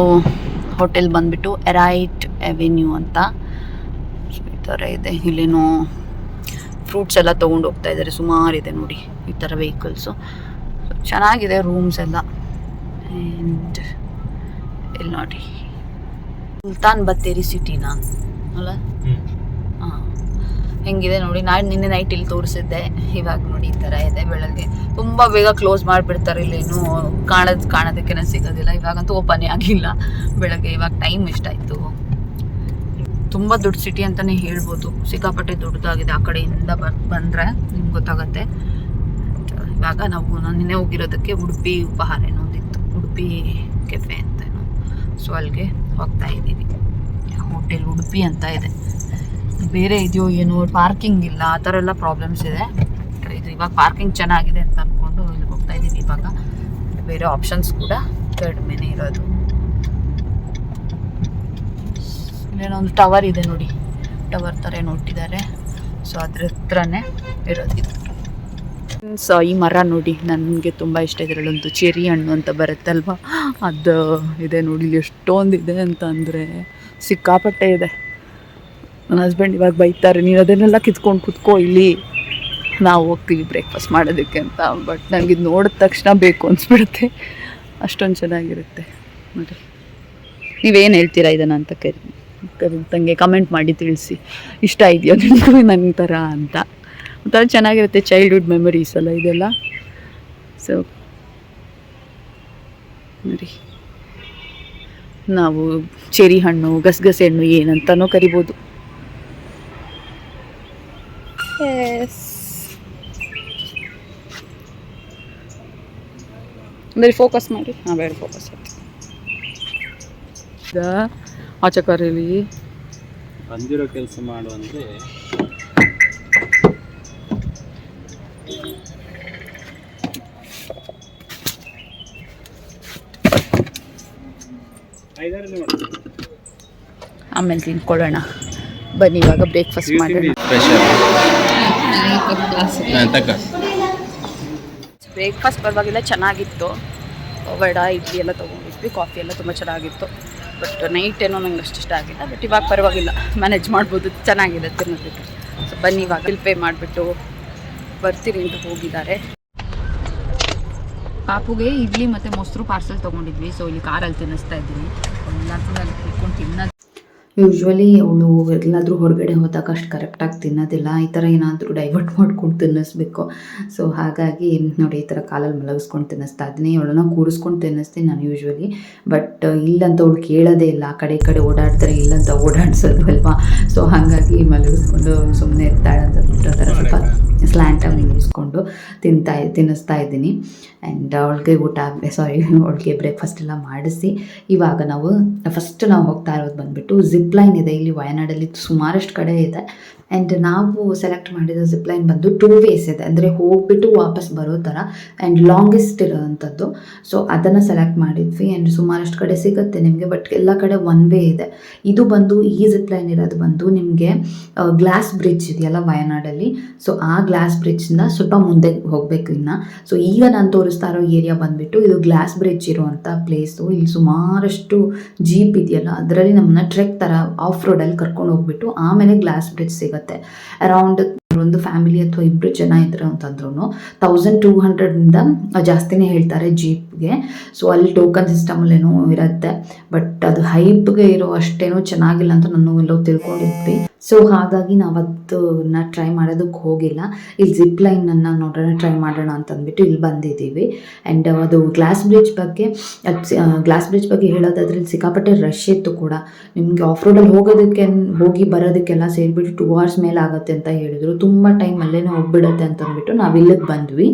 ಹೋಟೆಲ್ ಬಂದ್ಬಿಟ್ಟು ಎರೈಟ್ ಅವೆನ್ಯೂ ಅಂತ ಥರ ಇದೆ. ಇಲ್ಲೇನೋ ಫ್ರೂಟ್ಸ್ ಎಲ್ಲ ತೊಗೊಂಡು ಹೋಗ್ತಾ ಇದ್ದಾರೆ ಸುಮಾರು ಇದೆ ನೋಡಿ ಈ ಥರ ವೆಹಿಕಲ್ಸು ಚೆನ್ನಾಗಿದೆ ರೂಮ್ಸ್ ಎಲ್ಲ. ಆ್ಯಂಡ್ ಇಲ್ಲಿ ನೋಡಿ. ಸುಲ್ತಾನ್ ಬತ್ತೇರಿ ಸಿಟಿನಾ ಅಲ್ಲ? ಹಾಂ. ಹೆಂಗಿದೆ ನೋಡಿ. ನಾನು ನಿನ್ನೆ ನೈಟ್ ಇಲ್ಲಿ ತೋರಿಸಿದ್ದೆ. ಇವಾಗ ನೋಡಿ ಈ ಥರ ಇದೆ ಬೆಳಗ್ಗೆ. ತುಂಬ ಬೇಗ ಕ್ಲೋಸ್ ಮಾಡಿಬಿಡ್ತಾರೆ ಇಲ್ಲೇನು. ಕಾಣೋದು ಕಾಣೋದಕ್ಕೆ ಸಿಗೋದಿಲ್ಲ. ಇವಾಗಂತೂ ಓಪನೇ ಆಗಿಲ್ಲ ಬೆಳಗ್ಗೆ ಇವಾಗ ಟೈಮ್ ಎಷ್ಟಾಯಿತು? ತುಂಬ ದೊಡ್ಡ ಸಿಟಿ ಅಂತಲೇ ಹೇಳ್ಬೋದು. ಸಿಕ್ಕಾಪಟ್ಟೆ ದೊಡ್ಡದಾಗಿದೆ. ಆ ಕಡೆಯಿಂದ ಬರ್, ಬಂದರೆ ನಿಮ್ಗೆ ಗೊತ್ತಾಗತ್ತೆ. ಇವಾಗ ನಾವು ನಾನು ನಿನ್ನೆ ಹೋಗಿರೋದಕ್ಕೆ ಉಡುಪಿ ಉಪಹಾರ ಏನೋ ಒಂದಿತ್ತು ಉಡುಪಿ ಕೆಫೆ ಅಂತ ಏನೋ. ಸೊ ಅಲ್ಲಿಗೆ ಹೋಗ್ತಾ ಇದ್ದೀವಿ. ಹೋಟೆಲ್ ಉಡುಪಿ ಅಂತ ಇದೆ. ಬೇರೆ ಇದೆಯೋ ಏನೋ ಪಾರ್ಕಿಂಗ್ ಇಲ್ಲ. ಆ ಥರ ಎಲ್ಲ ಪ್ರಾಬ್ಲಮ್ಸ್ ಇದೆ. ಇದು ಇವಾಗ ಪಾರ್ಕಿಂಗ್ ಚೆನ್ನಾಗಿದೆ ಅಂತ ಅಂದ್ಕೊಂಡು ಇಲ್ಲಿ ಹೋಗ್ತಾ ಇದ್ದೀವಿ ಇವಾಗ. ಬೇರೆ ಆಪ್ಷನ್ಸ್ ಕೂಡ ಕಡಿಮೆನೇ ಇರೋದು. ಇಲ್ಲೇನೋ ಒಂದು ಟವರ್ ಇದೆ ನೋಡಿ. ಟವರ್ ಥರ ನೋಡ್ತಿದ್ದಾರೆ ಸೊ ಅದ್ರ ಹತ್ರನೇ ಇರೋದು ಸೊ ಈ ಮರ ನೋಡಿ ನನಗೆ ತುಂಬ ಇಷ್ಟ. ಇದರಲ್ಲೊಂದು ಚೆರಿ ಹಣ್ಣು ಅಂತ ಬರುತ್ತಲ್ವ? ಅದು ಇದೆ ನೋಡಿ, ಇಲ್ಲಿ ಎಷ್ಟೊಂದು ಇದೆ ಅಂತ ಅಂದರೆ ಸಿಕ್ಕಾಪಟ್ಟೆ ಇದೆ. ನನ್ನ ಹಸ್ಬೆಂಡ್ ಇವಾಗ ಬೈತಾರೆ, ನೀನು ಅದನ್ನೆಲ್ಲ ಕಿತ್ಕೊಂಡು ಕುತ್ಕೋ, ಇಲ್ಲಿ ನಾವು ಹೋಗ್ತೀವಿ ಬ್ರೇಕ್ಫಾಸ್ಟ್ ಮಾಡೋದಕ್ಕೆ ಅಂತ. ಬಟ್ ನನಗೆ ಇದು ನೋಡಿದ ತಕ್ಷಣ ಬೇಕು ಅನಿಸ್ಬಿಡುತ್ತೆ. ಅಷ್ಟೊಂದು ಚೆನ್ನಾಗಿರುತ್ತೆ. ನೋಡಿ. ನೀವೇನು ಹೇಳ್ತೀರಾ ಇದನ್ನು ಅಂತ ಕರಿ ತಂಗೆ ಕಮೆಂಟ್ ಮಾಡಿ ತಿಳಿಸಿ. ಇಷ್ಟ ಇದೆಯಾ ನಿಮಗೂ ನನ್ನ ಥರ ಅಂತ. ಒಂಥರ ಚೆನ್ನಾಗಿರುತ್ತೆ ಚೈಲ್ಡ್ಹುಡ್ ಮೆಮೊರೀಸ್ ಅಲ್ಲ ಇದೆಲ್ಲ. ಸೊ ನೋಡಿ. ನಾವು ಚೆರಿ ಹಣ್ಣು ಗಸಗಸೆ ಹಣ್ಣು ಏನಂತನೋ ಕರಿಬೋದು. ಅಂದರೆ ಫೋಕಸ್ ಮಾಡಿ. ಹಾಂ ಬೇಡ ಫೋಕಸ್ ಆಯ್ತು. ಆಚೆ ಕರೀಲಿ ಬಂದಿರೋ ಕೆಲಸ ಮಾಡುವಂತೆ ಆಮೇಲೆ ತಿನ್ಕೊಳ್ಳೋಣ. ಬನ್ನಿ ಇವಾಗ ಬ್ರೇಕ್ಫಾಸ್ಟ್ ಮಾಡೋಣ. ಬ್ರೇಕ್ಫಾಸ್ಟ್ ಪರವಾಗಿಲ್ಲ ಚೆನ್ನಾಗಿತ್ತು. ವಡ ಇಡ್ಲಿ ಎಲ್ಲ ತೊಗೊಂಡಿದ್ವಿ ಕಾಫಿ ಎಲ್ಲ ತುಂಬ ಚೆನ್ನಾಗಿತ್ತು. ಬಟ್ ನೈಟ್ ಏನೋ ನಂಗೆ ಅಷ್ಟು ಇಷ್ಟ ಆಗಿಲ್ಲ. ಬಟ್ ಇವಾಗ ಪರವಾಗಿಲ್ಲ. ಮ್ಯಾನೇಜ್ ಮಾಡ್ಬೋದು. ಚೆನ್ನಾಗಿದೆ ತಿನ್ನೋದಕ್ಕೆ. ಸೊ ಬನ್ನಿ ಇವಾಗ. ಬಿಲ್ ಪೇ ಮಾಡಿಬಿಟ್ಟು ಬರ್ತೀರಿ ಅಂತ ಹೋಗಿದ್ದಾರೆ. ಪಾಪುಗೆ ಇಡ್ಲಿ ಮತ್ತು ಮೊಸರು ಪಾರ್ಸಲ್ ತೊಗೊಂಡಿದ್ವಿ. ಸೊ ಇಲ್ಲಿ ಕಾರಲ್ಲಿ ತಿನ್ನಿಸ್ತಾ ಇದ್ದೀನಿ. ಎಲ್ಲರೂ ಅಲ್ಲಿ ಕೂತ್ಕೊಂಡು ತಿನ್ನೋದು ಯೂಶ್ವಲಿ ಅವಳು ಎಲ್ಲಾದರೂ ಹೊರಗಡೆ ಹೋದಾಗ ಅಷ್ಟು ಕರೆಕ್ಟಾಗಿ ತಿನ್ನೋದಿಲ್ಲ. ಈ ಥರ ಏನಾದರೂ ಡೈವರ್ಟ್ ಮಾಡ್ಕೊಂಡು ತಿನ್ನಿಸ್ಬೇಕು. ಸೊ ಹಾಗಾಗಿ ನೋಡಿ ಈ ಥರ ಕಾಲಲ್ಲಿ ಮಲಗಿಸ್ಕೊಂಡು ತಿನ್ನಿಸ್ತಾ ಇದ್ದೀನಿ. ಅವಳನ್ನ ಕೂರಿಸ್ಕೊಂಡು ತಿನ್ನಿಸ್ತೀನಿ ನಾನು ಯೂಶ್ವಲಿ ಬಟ್ ಇಲ್ಲಂತ ಅವಳು ಕೇಳೋದೇ ಇಲ್ಲ. ಆ ಕಡೆ ಈ ಕಡೆ ಓಡಾಡ್ತಾರೆ ಇಲ್ಲಂತ ಓಡಾಡ್ಸೋದು ಅಲ್ವಾ? ಸೊ ಹಾಗಾಗಿ ಮಲಗಿಸ್ಕೊಂಡು ಸುಮ್ಮನೆ ಇರ್ತಾಳೆ ಅಂತ ಬಿಟ್ಟು ಆ ಥರ ಸ್ವಲ್ಪ ಸ್ಲ್ಯಾಂಟಾಗಿ ನಿಲ್ಲಿಸ್ಕೊಂಡು ತಿಂತಾ ತಿನ್ನಿಸ್ತಾ ಇದ್ದೀನಿ. ಆ್ಯಂಡ್ ಅವಳಿಗೆ ಊಟ ಸಾರಿ ಅವಳಿಗೆ ಬ್ರೇಕ್ಫಾಸ್ಟ್ ಎಲ್ಲ ಮಾಡಿಸಿ. ಇವಾಗ ನಾವು ಫಸ್ಟ್ ನಾವು ಹೋಗ್ತಾ ಇರೋದು ಬಂದುಬಿಟ್ಟು ಜಿಪ್ ಲೈನ್ ಇದೆ. ಇಲ್ಲಿ ವಯನಾಡಲ್ಲಿ ಸುಮಾರಷ್ಟು ಕಡೆ ಇದೆ. ಆ್ಯಂಡ್ ನಾವು ಸೆಲೆಕ್ಟ್ ಮಾಡಿದ ಜಿಪ್ ಲೈನ್ ಬಂದು ಟೂ ವೇಸ್ ಇದೆ. ಅಂದರೆ ಹೋಗ್ಬಿಟ್ಟು ವಾಪಸ್ ಬರೋ ಥರ ಆ್ಯಂಡ್ ಲಾಂಗೆಸ್ಟ್ ಇರೋವಂಥದ್ದು. ಸೊ ಅದನ್ನು ಸೆಲೆಕ್ಟ್ ಮಾಡಿದ್ವಿ. ಆ್ಯಂಡ್ ಸುಮಾರಷ್ಟು ಕಡೆ ಸಿಗುತ್ತೆ ನಿಮಗೆ ಬಟ್ ಎಲ್ಲ ಕಡೆ ಒನ್ ವೇ ಇದೆ. ಇದು ಬಂದು, ಈ ಜಿಪ್ ಲೈನ್ ಇರೋದು ಬಂದು ನಿಮಗೆ ಗ್ಲಾಸ್ ಬ್ರಿಡ್ಜ್ ಇದೆಯಲ್ಲ ವಯನಾಡಲ್ಲಿ. ಸೊ ಆ ಗ್ಲಾಸ್ ಬ್ರಿಡ್ಜ್ನ ಸ್ವಲ್ಪ ಮುಂದೆ ಹೋಗಬೇಕು ಇನ್ನು. ಸೊ ಈಗ ನಾನು ತೋರಿಸ್ತಾ ಇರೋ ಏರಿಯಾ ಬಂದ್ಬಿಟ್ಟು ಇದು ಗ್ಲಾಸ್ ಬ್ರಿಡ್ಜ್ ಇರುವಂಥ ಪ್ಲೇಸು. ಇಲ್ಲಿ ಸುಮಾರಷ್ಟು ಜೀಪ್ ಇದೆಯಲ್ಲ, ಅದರಲ್ಲಿ ನಮ್ಮನ್ನ ಟ್ರೆಕ್ ಥರ ಆಫ್ ರೋಡಲ್ಲಿ ಕರ್ಕೊಂಡು ಹೋಗ್ಬಿಟ್ಟು ಆಮೇಲೆ ಗ್ಲಾಸ್ ಬ್ರಿಡ್ಜ್ ಸಿಗುತ್ತೆ. ಅರೌಂಡ್ ಒಂದು ಫ್ಯಾಮಿಲಿ ಅಥವಾ ಇಬ್ಬರು ಜನ ಇದ್ರು ಅಂತಂದ್ರೂ ತೌಸಂಡ್ ಟೂ ಹಂಡ್ರೆಡಿಂದ ಜಾಸ್ತಿನೇ ಹೇಳ್ತಾರೆ ಜೀಪ್ಗೆ ಸೊ ಅಲ್ಲಿ ಟೋಕನ್ ಸಿಸ್ಟಮಲ್ಲೇನೋ ಇರುತ್ತೆ. ಬಟ್ ಅದು ಹೈಪ್ಗೆ ಇರೋ ಅಷ್ಟೇನೋ ಚೆನ್ನಾಗಿಲ್ಲ ಅಂತ ನಾನು ಎಲ್ಲೋ ತಿಳ್ಕೊಂಡಿದ್ವಿ. ಸೊ ಹಾಗಾಗಿ ನಾವು ಅದನ್ನ ಟ್ರೈ ಮಾಡೋದಕ್ಕೆ ಹೋಗಿಲ್ಲ. ಇಲ್ಲಿ ಜಿಪ್ ಲೈನನ್ನು ನೋಡೋಣ ಟ್ರೈ ಮಾಡೋಣ ಅಂತಂದ್ಬಿಟ್ಟು ಇಲ್ಲಿ ಬಂದಿದ್ದೀವಿ. ಆ್ಯಂಡ್ ಅದು ಗ್ಲಾಸ್ ಬ್ರಿಡ್ಜ್ ಬಗ್ಗೆ ಗ್ಲಾಸ್ ಬ್ರಿಡ್ಜ್ ಬಗ್ಗೆ ಹೇಳೋದಾದ್ರೆ ಇಲ್ಲಿ ಸಿಕ್ಕಾಪಟ್ಟೆ ರಶ್ ಇತ್ತು ಕೂಡ. ನಿಮಗೆ ಆಫ್ ರೋಡಲ್ಲಿ ಹೋಗೋದಕ್ಕೆ, ಹೋಗಿ ಬರೋದಕ್ಕೆಲ್ಲ ಸೇರಿಬಿಟ್ಟು ಟೂ ಅವರ್ಸ್ ಮೇಲೆ ಆಗುತ್ತೆ ಅಂತ ಹೇಳಿದರು. ತುಂಬ ಟೈಮ್ ಅಲ್ಲೇ ಹೋಗ್ಬಿಡುತ್ತೆ ಅಂತಂದ್ಬಿಟ್ಟು ನಾವು ಇಲ್ಲಿಗೆ ಬಂದ್ವಿ.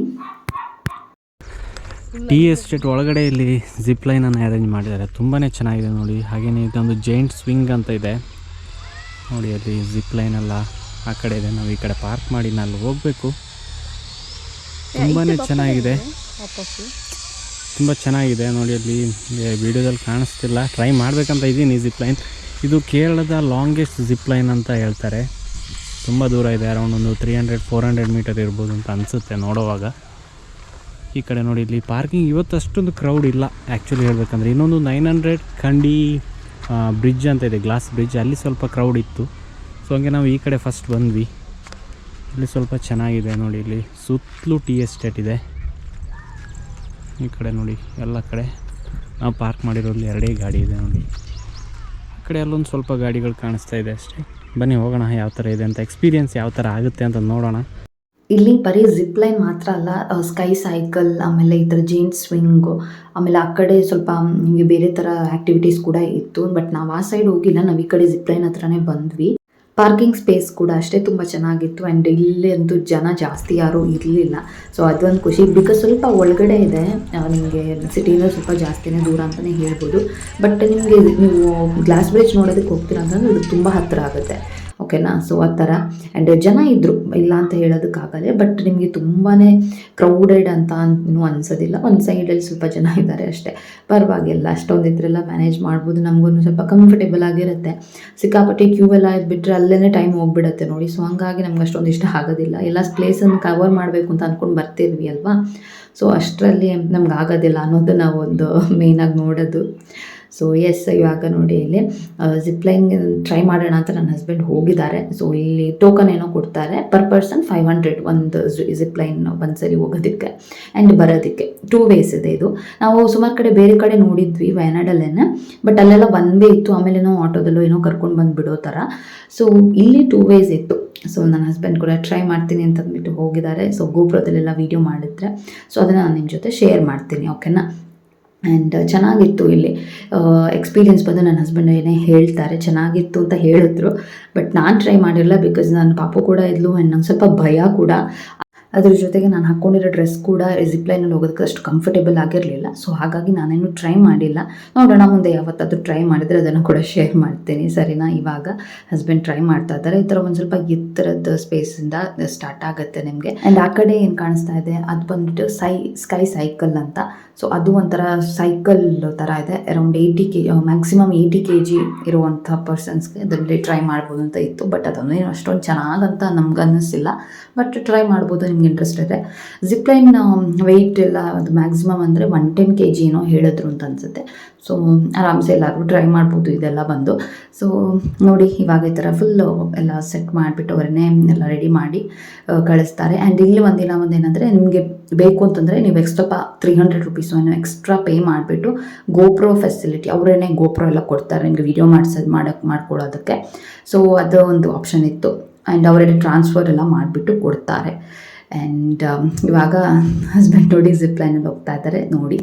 ಟಿ ಎಸ್ಟೇಟ್ ಒಳಗಡೆ ಇಲ್ಲಿ ಜಿಪ್ ಲೈನನ್ನು ಅರೇಂಜ್ ಮಾಡಿದ್ದಾರೆ. ತುಂಬಾ ಚೆನ್ನಾಗಿದೆ ನೋಡಿ. ಹಾಗೆಯೇ ಇದೊಂದು ಜೈಂಟ್ ಸ್ವಿಂಗ್ ಅಂತ ಇದೆ. ನೋಡಿ ಅಲ್ಲಿ ಜಿಪ್ ಲೈನ್ ಎಲ್ಲ ಆ ಕಡೆ ಇದೆ. ನಾವು ಈ ಕಡೆ ಪಾರ್ಕ್ ಮಾಡಿ ನಾನು ಹೋಗಬೇಕು. ತುಂಬಾ ಚೆನ್ನಾಗಿದೆ. ತುಂಬ ಚೆನ್ನಾಗಿದೆ. ನೋಡಿ ಅಲ್ಲಿ ವಿಡಿಯೋದಲ್ಲಿ ಕಾಣಿಸ್ತಿಲ್ಲ. ಟ್ರೈ ಮಾಡಬೇಕಂತ ಇದ್ದೀನಿ ಜಿಪ್ ಲೈನ್ ಇದು ಕೇರಳದ ಲಾಂಗೆಸ್ಟ್ ಜಿಪ್ ಲೈನ್ ಅಂತ ಹೇಳ್ತಾರೆ. ತುಂಬ ದೂರ ಇದೆ ಅರೌಂಡ್ ಒಂದು three hundred four hundred metre ಇರ್ಬೋದು ಅಂತ ಅನಿಸುತ್ತೆ ನೋಡೋವಾಗ. ಈ ಕಡೆ ನೋಡಿ, ಇಲ್ಲಿ ಪಾರ್ಕಿಂಗ್ ಇವತ್ತು ಅಷ್ಟೊಂದು ಕ್ರೌಡ್ ಇಲ್ಲ ಆ್ಯಕ್ಚುಲಿ ಹೇಳ್ಬೇಕಂದ್ರೆ. ಇನ್ನೊಂದು ನೈನ್ ಹಂಡ್ರೆಡ್ ಕಂಡಿ ಬ್ರಿಡ್ಜ್ ಅಂತ ಇದೆ ಗ್ಲಾಸ್ ಬ್ರಿಡ್ಜ್ ಅಲ್ಲಿ ಸ್ವಲ್ಪ ಕ್ರೌಡ್ ಇತ್ತು. ಸೊ ಹಂಗೆ ನಾವು ಈ ಕಡೆ ಫಸ್ಟ್ ಬಂದ್ವಿ. ಇಲ್ಲಿ ಸ್ವಲ್ಪ ಚೆನ್ನಾಗಿದೆ ನೋಡಿ, ಇಲ್ಲಿ ಸುತ್ತಲೂ ಟಿ ಎಸ್ಟೇಟ್ ಇದೆ. ಈ ಕಡೆ ನೋಡಿ, ಎಲ್ಲ ಕಡೆ ನಾವು ಪಾರ್ಕ್ ಮಾಡಿರೋಲ್ಲಿ ಎರಡೇ ಗಾಡಿ ಇದೆ ನೋಡಿ. ಆ ಕಡೆ ಅಲ್ಲೊಂದು ಸ್ವಲ್ಪ ಗಾಡಿಗಳು ಕಾಣಿಸ್ತಾ ಇದೆ ಅಷ್ಟೇ. ಬನ್ನಿ ಹೋಗೋಣ, ಯಾವ ಥರ ಇದೆ ಅಂತ ಎಕ್ಸ್ಪೀರಿಯನ್ಸ್ ಯಾವ ಥರ ಆಗುತ್ತೆ ಅಂತ ನೋಡೋಣ. ಇಲ್ಲಿ ಬರೀ ಜಿಪ್ ಲೈನ್ ಮಾತ್ರ ಅಲ್ಲ ಸ್ಕೈ ಸೈಕಲ್ ಆಮೇಲೆ ಈ ಥರ ಜೀನ್ಸ್ ಸ್ವಿಂಗು ಆಮೇಲೆ ಆ ಕಡೆ ಸ್ವಲ್ಪ ನಿಮಗೆ ಬೇರೆ ಥರ ಆ್ಯಕ್ಟಿವಿಟೀಸ್ ಕೂಡ ಇತ್ತು ಬಟ್ ನಾವು ಆ ಸೈಡ್ ಹೋಗಿಲ್ಲ, ನಾವು ಈ ಕಡೆ ಜಿಪ್ ಲೈನ್ ಹತ್ರನೇ ಬಂದ್ವಿ. ಪಾರ್ಕಿಂಗ್ ಸ್ಪೇಸ್ ಕೂಡ ಅಷ್ಟೇ ತುಂಬ ಚೆನ್ನಾಗಿತ್ತು ಆ್ಯಂಡ್ ಇಲ್ಲಿ ಅಂತೂ ಜನ ಜಾಸ್ತಿ ಯಾರೂ ಇರಲಿಲ್ಲ. ಸೊ ಅದೊಂದು ಖುಷಿ. ಬಿಕಾಸ್ ಸ್ವಲ್ಪ ಒಳಗಡೆ ಇದೆ. ನಿಮಗೆ ಸಿಟಿಯಿಂದ ಸ್ವಲ್ಪ ಜಾಸ್ತಿನೇ ದೂರ ಅಂತಲೇ ಹೇಳ್ಬೋದು. ಬಟ್ ನಿಮಗೆ ನೀವು ಗ್ಲಾಸ್ ಬ್ರಿಡ್ಜ್ ನೋಡೋದಕ್ಕೆ ಹೋಗ್ತೀರಾ ಅಂತಂದ್ರೆ ಇದು ತುಂಬ ಹತ್ತಿರ ಆಗುತ್ತೆ. ಓಕೆನಾ? ಸೊ ಆ ಥರ. ಆ್ಯಂಡ್ ಜನ ಇದ್ದರು ಇಲ್ಲ ಅಂತ ಹೇಳೋದಕ್ಕಾಗಲ್ಲ ಬಟ್ ನಿಮಗೆ ತುಂಬಾ ಕ್ರೌಡೆಡ್ ಅಂತ ಇನ್ನೂ ಅನಿಸೋದಿಲ್ಲ. ಒಂದು ಸೈಡಲ್ಲಿ ಸ್ವಲ್ಪ ಜನ ಇದ್ದಾರೆ ಅಷ್ಟೇ. ಪರವಾಗಿಲ್ಲ, ಅಷ್ಟೊಂದು ಇದ್ರೆಲ್ಲ ಮ್ಯಾನೇಜ್ ಮಾಡ್ಬೋದು. ನಮಗೂ ಸ್ವಲ್ಪ ಕಂಫರ್ಟೇಬಲ್ ಆಗಿರುತ್ತೆ. ಸಿಕ್ಕಾಪಟ್ಟೆ ಕ್ಯೂ ಎಲ್ಲ ಇದ್ಬಿಟ್ರೆ ಅಲ್ಲೇ ಟೈಮ್ ಹೋಗ್ಬಿಡುತ್ತೆ ನೋಡಿ. ಸೊ ಹಂಗಾಗಿ ನಮ್ಗೆ ಅಷ್ಟೊಂದು ಇಷ್ಟ ಆಗೋದಿಲ್ಲ. ಎಲ್ಲ ಪ್ಲೇಸನ್ನು ಕವರ್ ಮಾಡಬೇಕು ಅಂತ ಅಂದ್ಕೊಂಡು ಬರ್ತಿರ್ವಿ ಅಲ್ವಾ? ಸೊ ಅಷ್ಟರಲ್ಲಿ ನಮ್ಗೆ ಆಗೋದಿಲ್ಲ ಅನ್ನೋದು ನಾವು ಒಂದು ಮೇಯ್ನಾಗಿ ನೋಡೋದು. ಸೊ ಎಸ್ ಇವಾಗ ನೋಡಿ ಇಲ್ಲಿ ಜಿಪ್ಲೈನ್ ಟ್ರೈ ಮಾಡೋಣ ಅಂತ ನನ್ನ ಹಸ್ಬೆಂಡ್ ಹೋಗಿದ್ದಾರೆ. ಸೊ ಇಲ್ಲಿ ಟೋಕನ್ ಏನೋ ಕೊಡ್ತಾರೆ ಪರ್ ಪರ್ಸನ್ ಫೈವ್ ಹಂಡ್ರೆಡ್ ಒಂದು ಜಿಪ್ಲೈನ್ ಒಂದ್ಸರಿ ಹೋಗೋದಕ್ಕೆ ಆ್ಯಂಡ್ ಬರೋದಕ್ಕೆ. ಟೂ ವೇಸ್ ಇದೆ ಇದು. ನಾವು ಸುಮಾರು ಕಡೆ ಬೇರೆ ಕಡೆ ನೋಡಿದ್ವಿ ವಯನಾಡಲ್ಲೇನೆ ಬಟ್ ಅಲ್ಲೆಲ್ಲ ವೇ ಇತ್ತು. ಆಮೇಲೆ ಏನೋ ಆಟೋದಲ್ಲೋ ಏನೋ ಕರ್ಕೊಂಡು ಬಂದು ಬಿಡೋ ಥರ ಸೊ ಇಲ್ಲಿ ಟೂ ವೇಸ್ ಇತ್ತು. ಸೊ ನನ್ನ ಹಸ್ಬೆಂಡ್ ಕೂಡ ಟ್ರೈ ಮಾಡ್ತೀನಿ ಅಂತ ಅಂದ್ಬಿಟ್ಟು ಹೋಗಿದ್ದಾರೆ. ಸೊ ಗೋಪುರದಲ್ಲೆಲ್ಲ ವೀಡಿಯೋ ಮಾಡಿದ್ರೆ. ಸೊ ಅದನ್ನು ನಾನು ನಿಮ್ಮ ಜೊತೆ ಶೇರ್ ಮಾಡ್ತೀನಿ ಓಕೆನಾ ಆ್ಯಂಡ್ ಚೆನ್ನಾಗಿತ್ತು ಇಲ್ಲಿ. ಎಕ್ಸ್ಪೀರಿಯನ್ಸ್ ಬಂದು ನನ್ನ ಹಸ್ಬೆಂಡ್ ಏನೇ ಹೇಳ್ತಾರೆ, ಚೆನ್ನಾಗಿತ್ತು ಅಂತ ಹೇಳಿದ್ರು. ಬಟ್ ನಾನು ಟ್ರೈ ಮಾಡಿರಲಿಲ್ಲ ಬಿಕಾಸ್ ನನ್ನ ಪಾಪು ಕೂಡ ಇದ್ಲು ಆ್ಯಂಡ್ ನಂಗೆ ಸ್ವಲ್ಪ ಭಯ ಕೂಡ. ಅದ್ರ ಜೊತೆಗೆ ನಾನು ಹಾಕ್ಕೊಂಡಿರೋ ಡ್ರೆಸ್ ಕೂಡ ರಿಸಿಪ್ಲೈನಲ್ಲಿ ಹೋಗೋದಕ್ಕೆ ಅಷ್ಟು ಕಂಫರ್ಟೇಬಲ್ ಆಗಿರಲಿಲ್ಲ. ಸೊ ಹಾಗಾಗಿ ನಾನೇನು ಟ್ರೈ ಮಾಡಿಲ್ಲ. ನೋಡೋಣ ಮುಂದೆ ಯಾವತ್ತಾದರೂ ಟ್ರೈ ಮಾಡಿದರೆ ಅದನ್ನು ಕೂಡ ಶೇರ್ ಮಾಡ್ತೀನಿ. ಸರಿನಾ? ಇವಾಗ ಹಸ್ಬೆಂಡ್ ಟ್ರೈ ಮಾಡ್ತಾ ಇದ್ದಾರೆ. ಈ ಥರ ಒಂದು ಸ್ವಲ್ಪ ಎತ್ತರದ ಸ್ಪೇಸಿಂದ ಸ್ಟಾರ್ಟ್ ಆಗುತ್ತೆ ನಿಮಗೆ. ಆ್ಯಂಡ್ ಆ ಕಡೆ ಏನು ಕಾಣಿಸ್ತಾ ಇದೆ? ಅದು ಬಂದ್ಬಿಟ್ಟು ಸೈ ಸ್ಕೈ ಸೈಕಲ್ ಅಂತ. ಸೊ ಅದು ಒಂಥರ ಸೈಕಲ್ ಥರ ಇದೆ. Around eighty K maximum eighty K G ಇರುವಂಥ ಪರ್ಸನ್ಸ್ಗೆ ಅದರಲ್ಲಿ ಟ್ರೈ ಮಾಡ್ಬೋದು ಅಂತ ಇತ್ತು. ಬಟ್ ಅದೊಂದು ಏನು ಅಷ್ಟೊಂದು ಚೆನ್ನಾಗಂತ ನಮ್ಗೆ ಅನ್ನಿಸಿಲ್ಲ ಬಟ್ ಟ್ರೈ ಮಾಡ್ಬೋದು, ನಿಮ್ಗೆ ಇಂಟ್ರೆಸ್ಟ್ ಇದೆ. ಜಿಪ್ಲೈನ್ ವೆಯ್ಟ್ ಎಲ್ಲ ಅದು ಮ್ಯಾಕ್ಸಿಮಮ್ ಅಂದರೆ ಒನ್ ಟೆನ್ ಕೆ ಜಿ ಏನೋ ಹೇಳಿದ್ರು ಅಂತ ಅನಿಸುತ್ತೆ. ಸೊ ಆರಾಮ್ಸೆ ಎಲ್ಲರೂ ಟ್ರೈ ಮಾಡ್ಬೋದು, ಇದೆಲ್ಲ ಬಂದು. ಸೊ ನೋಡಿ, ಇವಾಗ ಈ ಥರ ಫುಲ್ಲು ಎಲ್ಲ ಸೆಟ್ ಮಾಡಿಬಿಟ್ಟು ಅವರನ್ನೇ ಎಲ್ಲ ರೆಡಿ ಮಾಡಿ ಕಳಿಸ್ತಾರೆ. ಆ್ಯಂಡ್ ಇಲ್ಲಿ ಒಂದಿನ ಒಂದೇನಂದರೆ ನಿಮಗೆ ಬೇಕು ಅಂತಂದರೆ ನೀವು ಎಕ್ಸ್ಟ್ರಾ ತ್ರೀ ಹಂಡ್ರೆಡ್ ರುಪೀಸು ಏನೋ ಎಕ್ಸ್ಟ್ರಾ ಪೇ ಮಾಡಿಬಿಟ್ಟು ಗೋಪ್ರೋ ಫೆಸಿಲಿಟಿ ಅವರೇನೆ ಗೋಪ್ರೋ ಎಲ್ಲ ಕೊಡ್ತಾರೆ, ನಿಮಗೆ ವಿಡಿಯೋ ಮಾಡ್ಸೋದು ಮಾಡೋಕ್ಕೆ ಮಾಡ್ಕೊಳ್ಳೋದಕ್ಕೆ. ಸೊ ಅದು ಒಂದು ಆಪ್ಷನ್ ಇತ್ತು. ಆ್ಯಂಡ್ ಅವರೇ ಟ್ರಾನ್ಸ್ಫರ್ ಎಲ್ಲ ಮಾಡಿಬಿಟ್ಟು ಕೊಡ್ತಾರೆ. ಆ್ಯಂಡ್ ಇವಾಗ ಹಸ್ಬೆಂಡ್ ನೋಡಿ ಜಿಪ್ ಲೈನಲ್ಲಿ ಹೋಗ್ತಾ ಇದ್ದಾರೆ, ನೋಡಿ.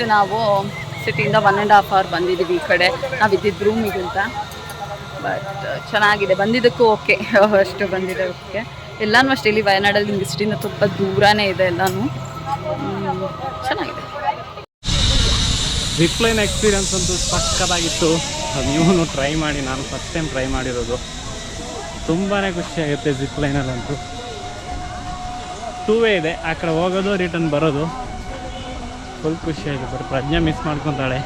ಆಲ್ಮೋಸ್ಟ್ ನಾವು ಸಿಟಿಯಿಂದ ಒನ್ ಆ್ಯಂಡ್ ಹಾಫ್ ಅವರ್ ಬಂದಿದ್ದೀವಿ ಈ ಕಡೆ. ನಾವು ಇದ್ದಿದ್ದು ರೂಮಿಗಿಂತ ಬಟ್ ಚೆನ್ನಾಗಿದೆ. ಬಂದಿದ್ದಕ್ಕೂ ಓಕೆ ಅಷ್ಟು ಬಂದಿದೆ ಓಕೆ ಎಲ್ಲನೂ ಅಷ್ಟೇ. ಇಲ್ಲಿ ವಯನಾಡಲ್ಲಿ ನಿಮ್ಗೆ ಸಿಟಿಯಿಂದ ತುಂಬ ದೂರನೇ ಇದೆ ಎಲ್ಲನೂ. ಚೆನ್ನಾಗಿದೆ. ರಿಪ್ಲೈನ್ ಎಕ್ಸ್ಪೀರಿಯನ್ಸ್ ಅಂತೂ ಪಕ್ಕದಾಗಿತ್ತು ನೀವು ಟ್ರೈ ಮಾಡಿ, ನಾನು ಫಸ್ಟ್ ಟೈಮ್ ಟ್ರೈ ಮಾಡಿರೋದು. ತುಂಬಾ ಖುಷಿಯಾಗುತ್ತೆ ಜಿಪ್ಲೈನಲ್ಲಂತೂ ಟೂ ವೇ ಇದೆ. ಆ ಕಡೆ ಹೋಗೋದು ರಿಟರ್ನ್ ಬರೋದು. ಫುಲ್ ಖುಷಿಯಾಗಿದೆ ಬಟ್ ಪ್ರಜ್ಞೆ ಮಿಸ್ ಮಾಡ್ಕೊತಾಳೆ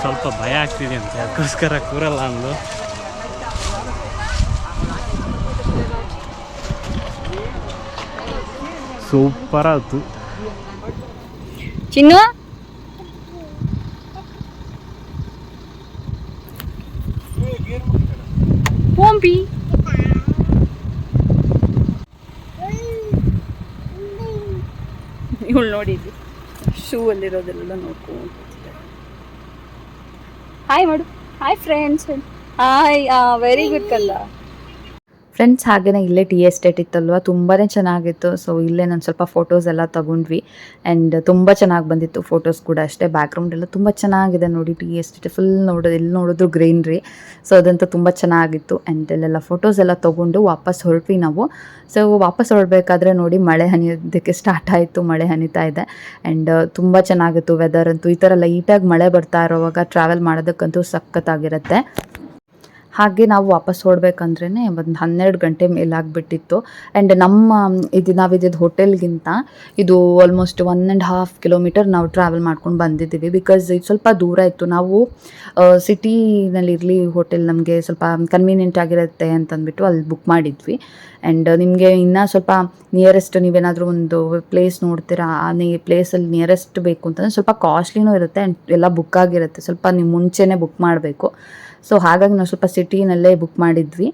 ಸ್ವಲ್ಪ ಭಯ ಆಗ್ತಿದೆ ಅಂತ. ಅದಕ್ಕೋಸ್ಕರ ಕೂರಲ್ಲ ಅಂದು ಸೂಪರ್ ಆಯ್ತು. ಚಿನ್ನು? ಪೋಂಪಿ ಇವಳು ನೋಡಿದ್ವಿ. ಶೂ ಅಲ್ಲಿರೋದೆಲ್ಲ ನೋಡ್ಕೊಂಡು ಹಾಯ್ ಮಾಡು. Hi friends hi very good ಕಲ್ಲ. ಫ್ರೆಂಡ್ಸ್ ಹಾಗೆಯೇ ಇಲ್ಲೇ ಟಿ ಎಸ್ಟೇಟ್ ಇತ್ತಲ್ವ? ತುಂಬಾ ಚೆನ್ನಾಗಿತ್ತು. ಸೊ ಇಲ್ಲೇ ನಾನು ಸ್ವಲ್ಪ ಫೋಟೋಸ್ ಎಲ್ಲ ತಗೊಂಡ್ವಿ. ಆ್ಯಂಡ್ ತುಂಬ ಚೆನ್ನಾಗಿ ಬಂದಿತ್ತು ಫೋಟೋಸ್ ಕೂಡ ಅಷ್ಟೇ. ಬ್ಯಾಕ್ಗ್ರೌಂಡ್ ಎಲ್ಲ ತುಂಬ ಚೆನ್ನಾಗಿದೆ ನೋಡಿ ಟಿ ಎಸ್ಟೇಟ್ ಫುಲ್ ನೋಡೋದು ಎಲ್ಲಿ ನೋಡಿದ್ರು ಗ್ರೀನ್ರಿ ಸೊ ಅದಂತೂ ತುಂಬ ಚೆನ್ನಾಗಿತ್ತು. ಆ್ಯಂಡ್ ಅಲ್ಲೆಲ್ಲ ಫೋಟೋಸ್ ಎಲ್ಲ ತೊಗೊಂಡು ವಾಪಸ್ ಹೊರಟ್ವಿ ನಾವು. ಸೊ ವಾಪಸ್ ಹೊರಬೇಕಾದ್ರೆ ನೋಡಿ ಮಳೆ ಹನಿಯೋದಕ್ಕೆ ಸ್ಟಾರ್ಟ್ ಆಯಿತು, ಮಳೆ ಹನಿತಾ ಇದೆ. ಆ್ಯಂಡ್ ತುಂಬ ಚೆನ್ನಾಗಿತ್ತು ವೆದರ್ ಅಂತೂ. ಈ ಥರ ಲೈಟಾಗಿ ಮಳೆ ಬರ್ತಾ ಇರೋವಾಗ ಟ್ರಾವೆಲ್ ಮಾಡೋದಕ್ಕಂತೂ ಸಖತ್ತಾಗಿರುತ್ತೆ. ಹಾಗೆ ನಾವು ವಾಪಸ್ ಹೊರಡ್ಬೇಕಂದ್ರೇ ಒಂದು ಹನ್ನೆರಡು ಗಂಟೆ ಮೇಲಾಗ್ಬಿಟ್ಟಿತ್ತು. ಆ್ಯಂಡ್ ನಮ್ಮ ಇದು ನಾವಿದ್ದಿದ್ದು ಹೋಟೆಲ್ಗಿಂತ ಇದು almost one and half kilometre ನಾವು ಟ್ರಾವೆಲ್ ಮಾಡ್ಕೊಂಡು ಬಂದಿದ್ದೀವಿ. ಬಿಕಾಸ್ ಇದು ಸ್ವಲ್ಪ ದೂರ ಇತ್ತು. ನಾವು ಸಿಟಿನಲ್ಲಿರಲಿ ಹೋಟೆಲ್ ನಮಗೆ ಸ್ವಲ್ಪ ಕನ್ವೀನಿಯೆಂಟ್ ಆಗಿರುತ್ತೆ ಅಂತಂದ್ಬಿಟ್ಟು ಅಲ್ಲಿ ಬುಕ್ ಮಾಡಿದ್ವಿ. ಆ್ಯಂಡ್ ನಿಮಗೆ ಇನ್ನೂ ಸ್ವಲ್ಪ ನಿಯರೆಸ್ಟ್ ನೀವೇನಾದರೂ ಒಂದು ಪ್ಲೇಸ್ ನೋಡ್ತೀರಾ? ಆ ಪ್ಲೇಸಲ್ಲಿ ನಿಯರೆಸ್ಟ್ ಬೇಕು ಅಂತಂದರೆ ಸ್ವಲ್ಪ ಕಾಸ್ಟ್ಲಿನೂ ಇರುತ್ತೆ ಆ್ಯಂಡ್ ಎಲ್ಲ ಬುಕ್ ಆಗಿರುತ್ತೆ. ಸ್ವಲ್ಪ ನೀವು ಮುಂಚೆನೇ ಬುಕ್ ಮಾಡಬೇಕು. ಸೊ ಹಾಗಾಗಿ ನಾವು ಸ್ವಲ್ಪ ಸಿಟಿನಲ್ಲೇ ಬುಕ್ ಮಾಡಿದ್ವಿ.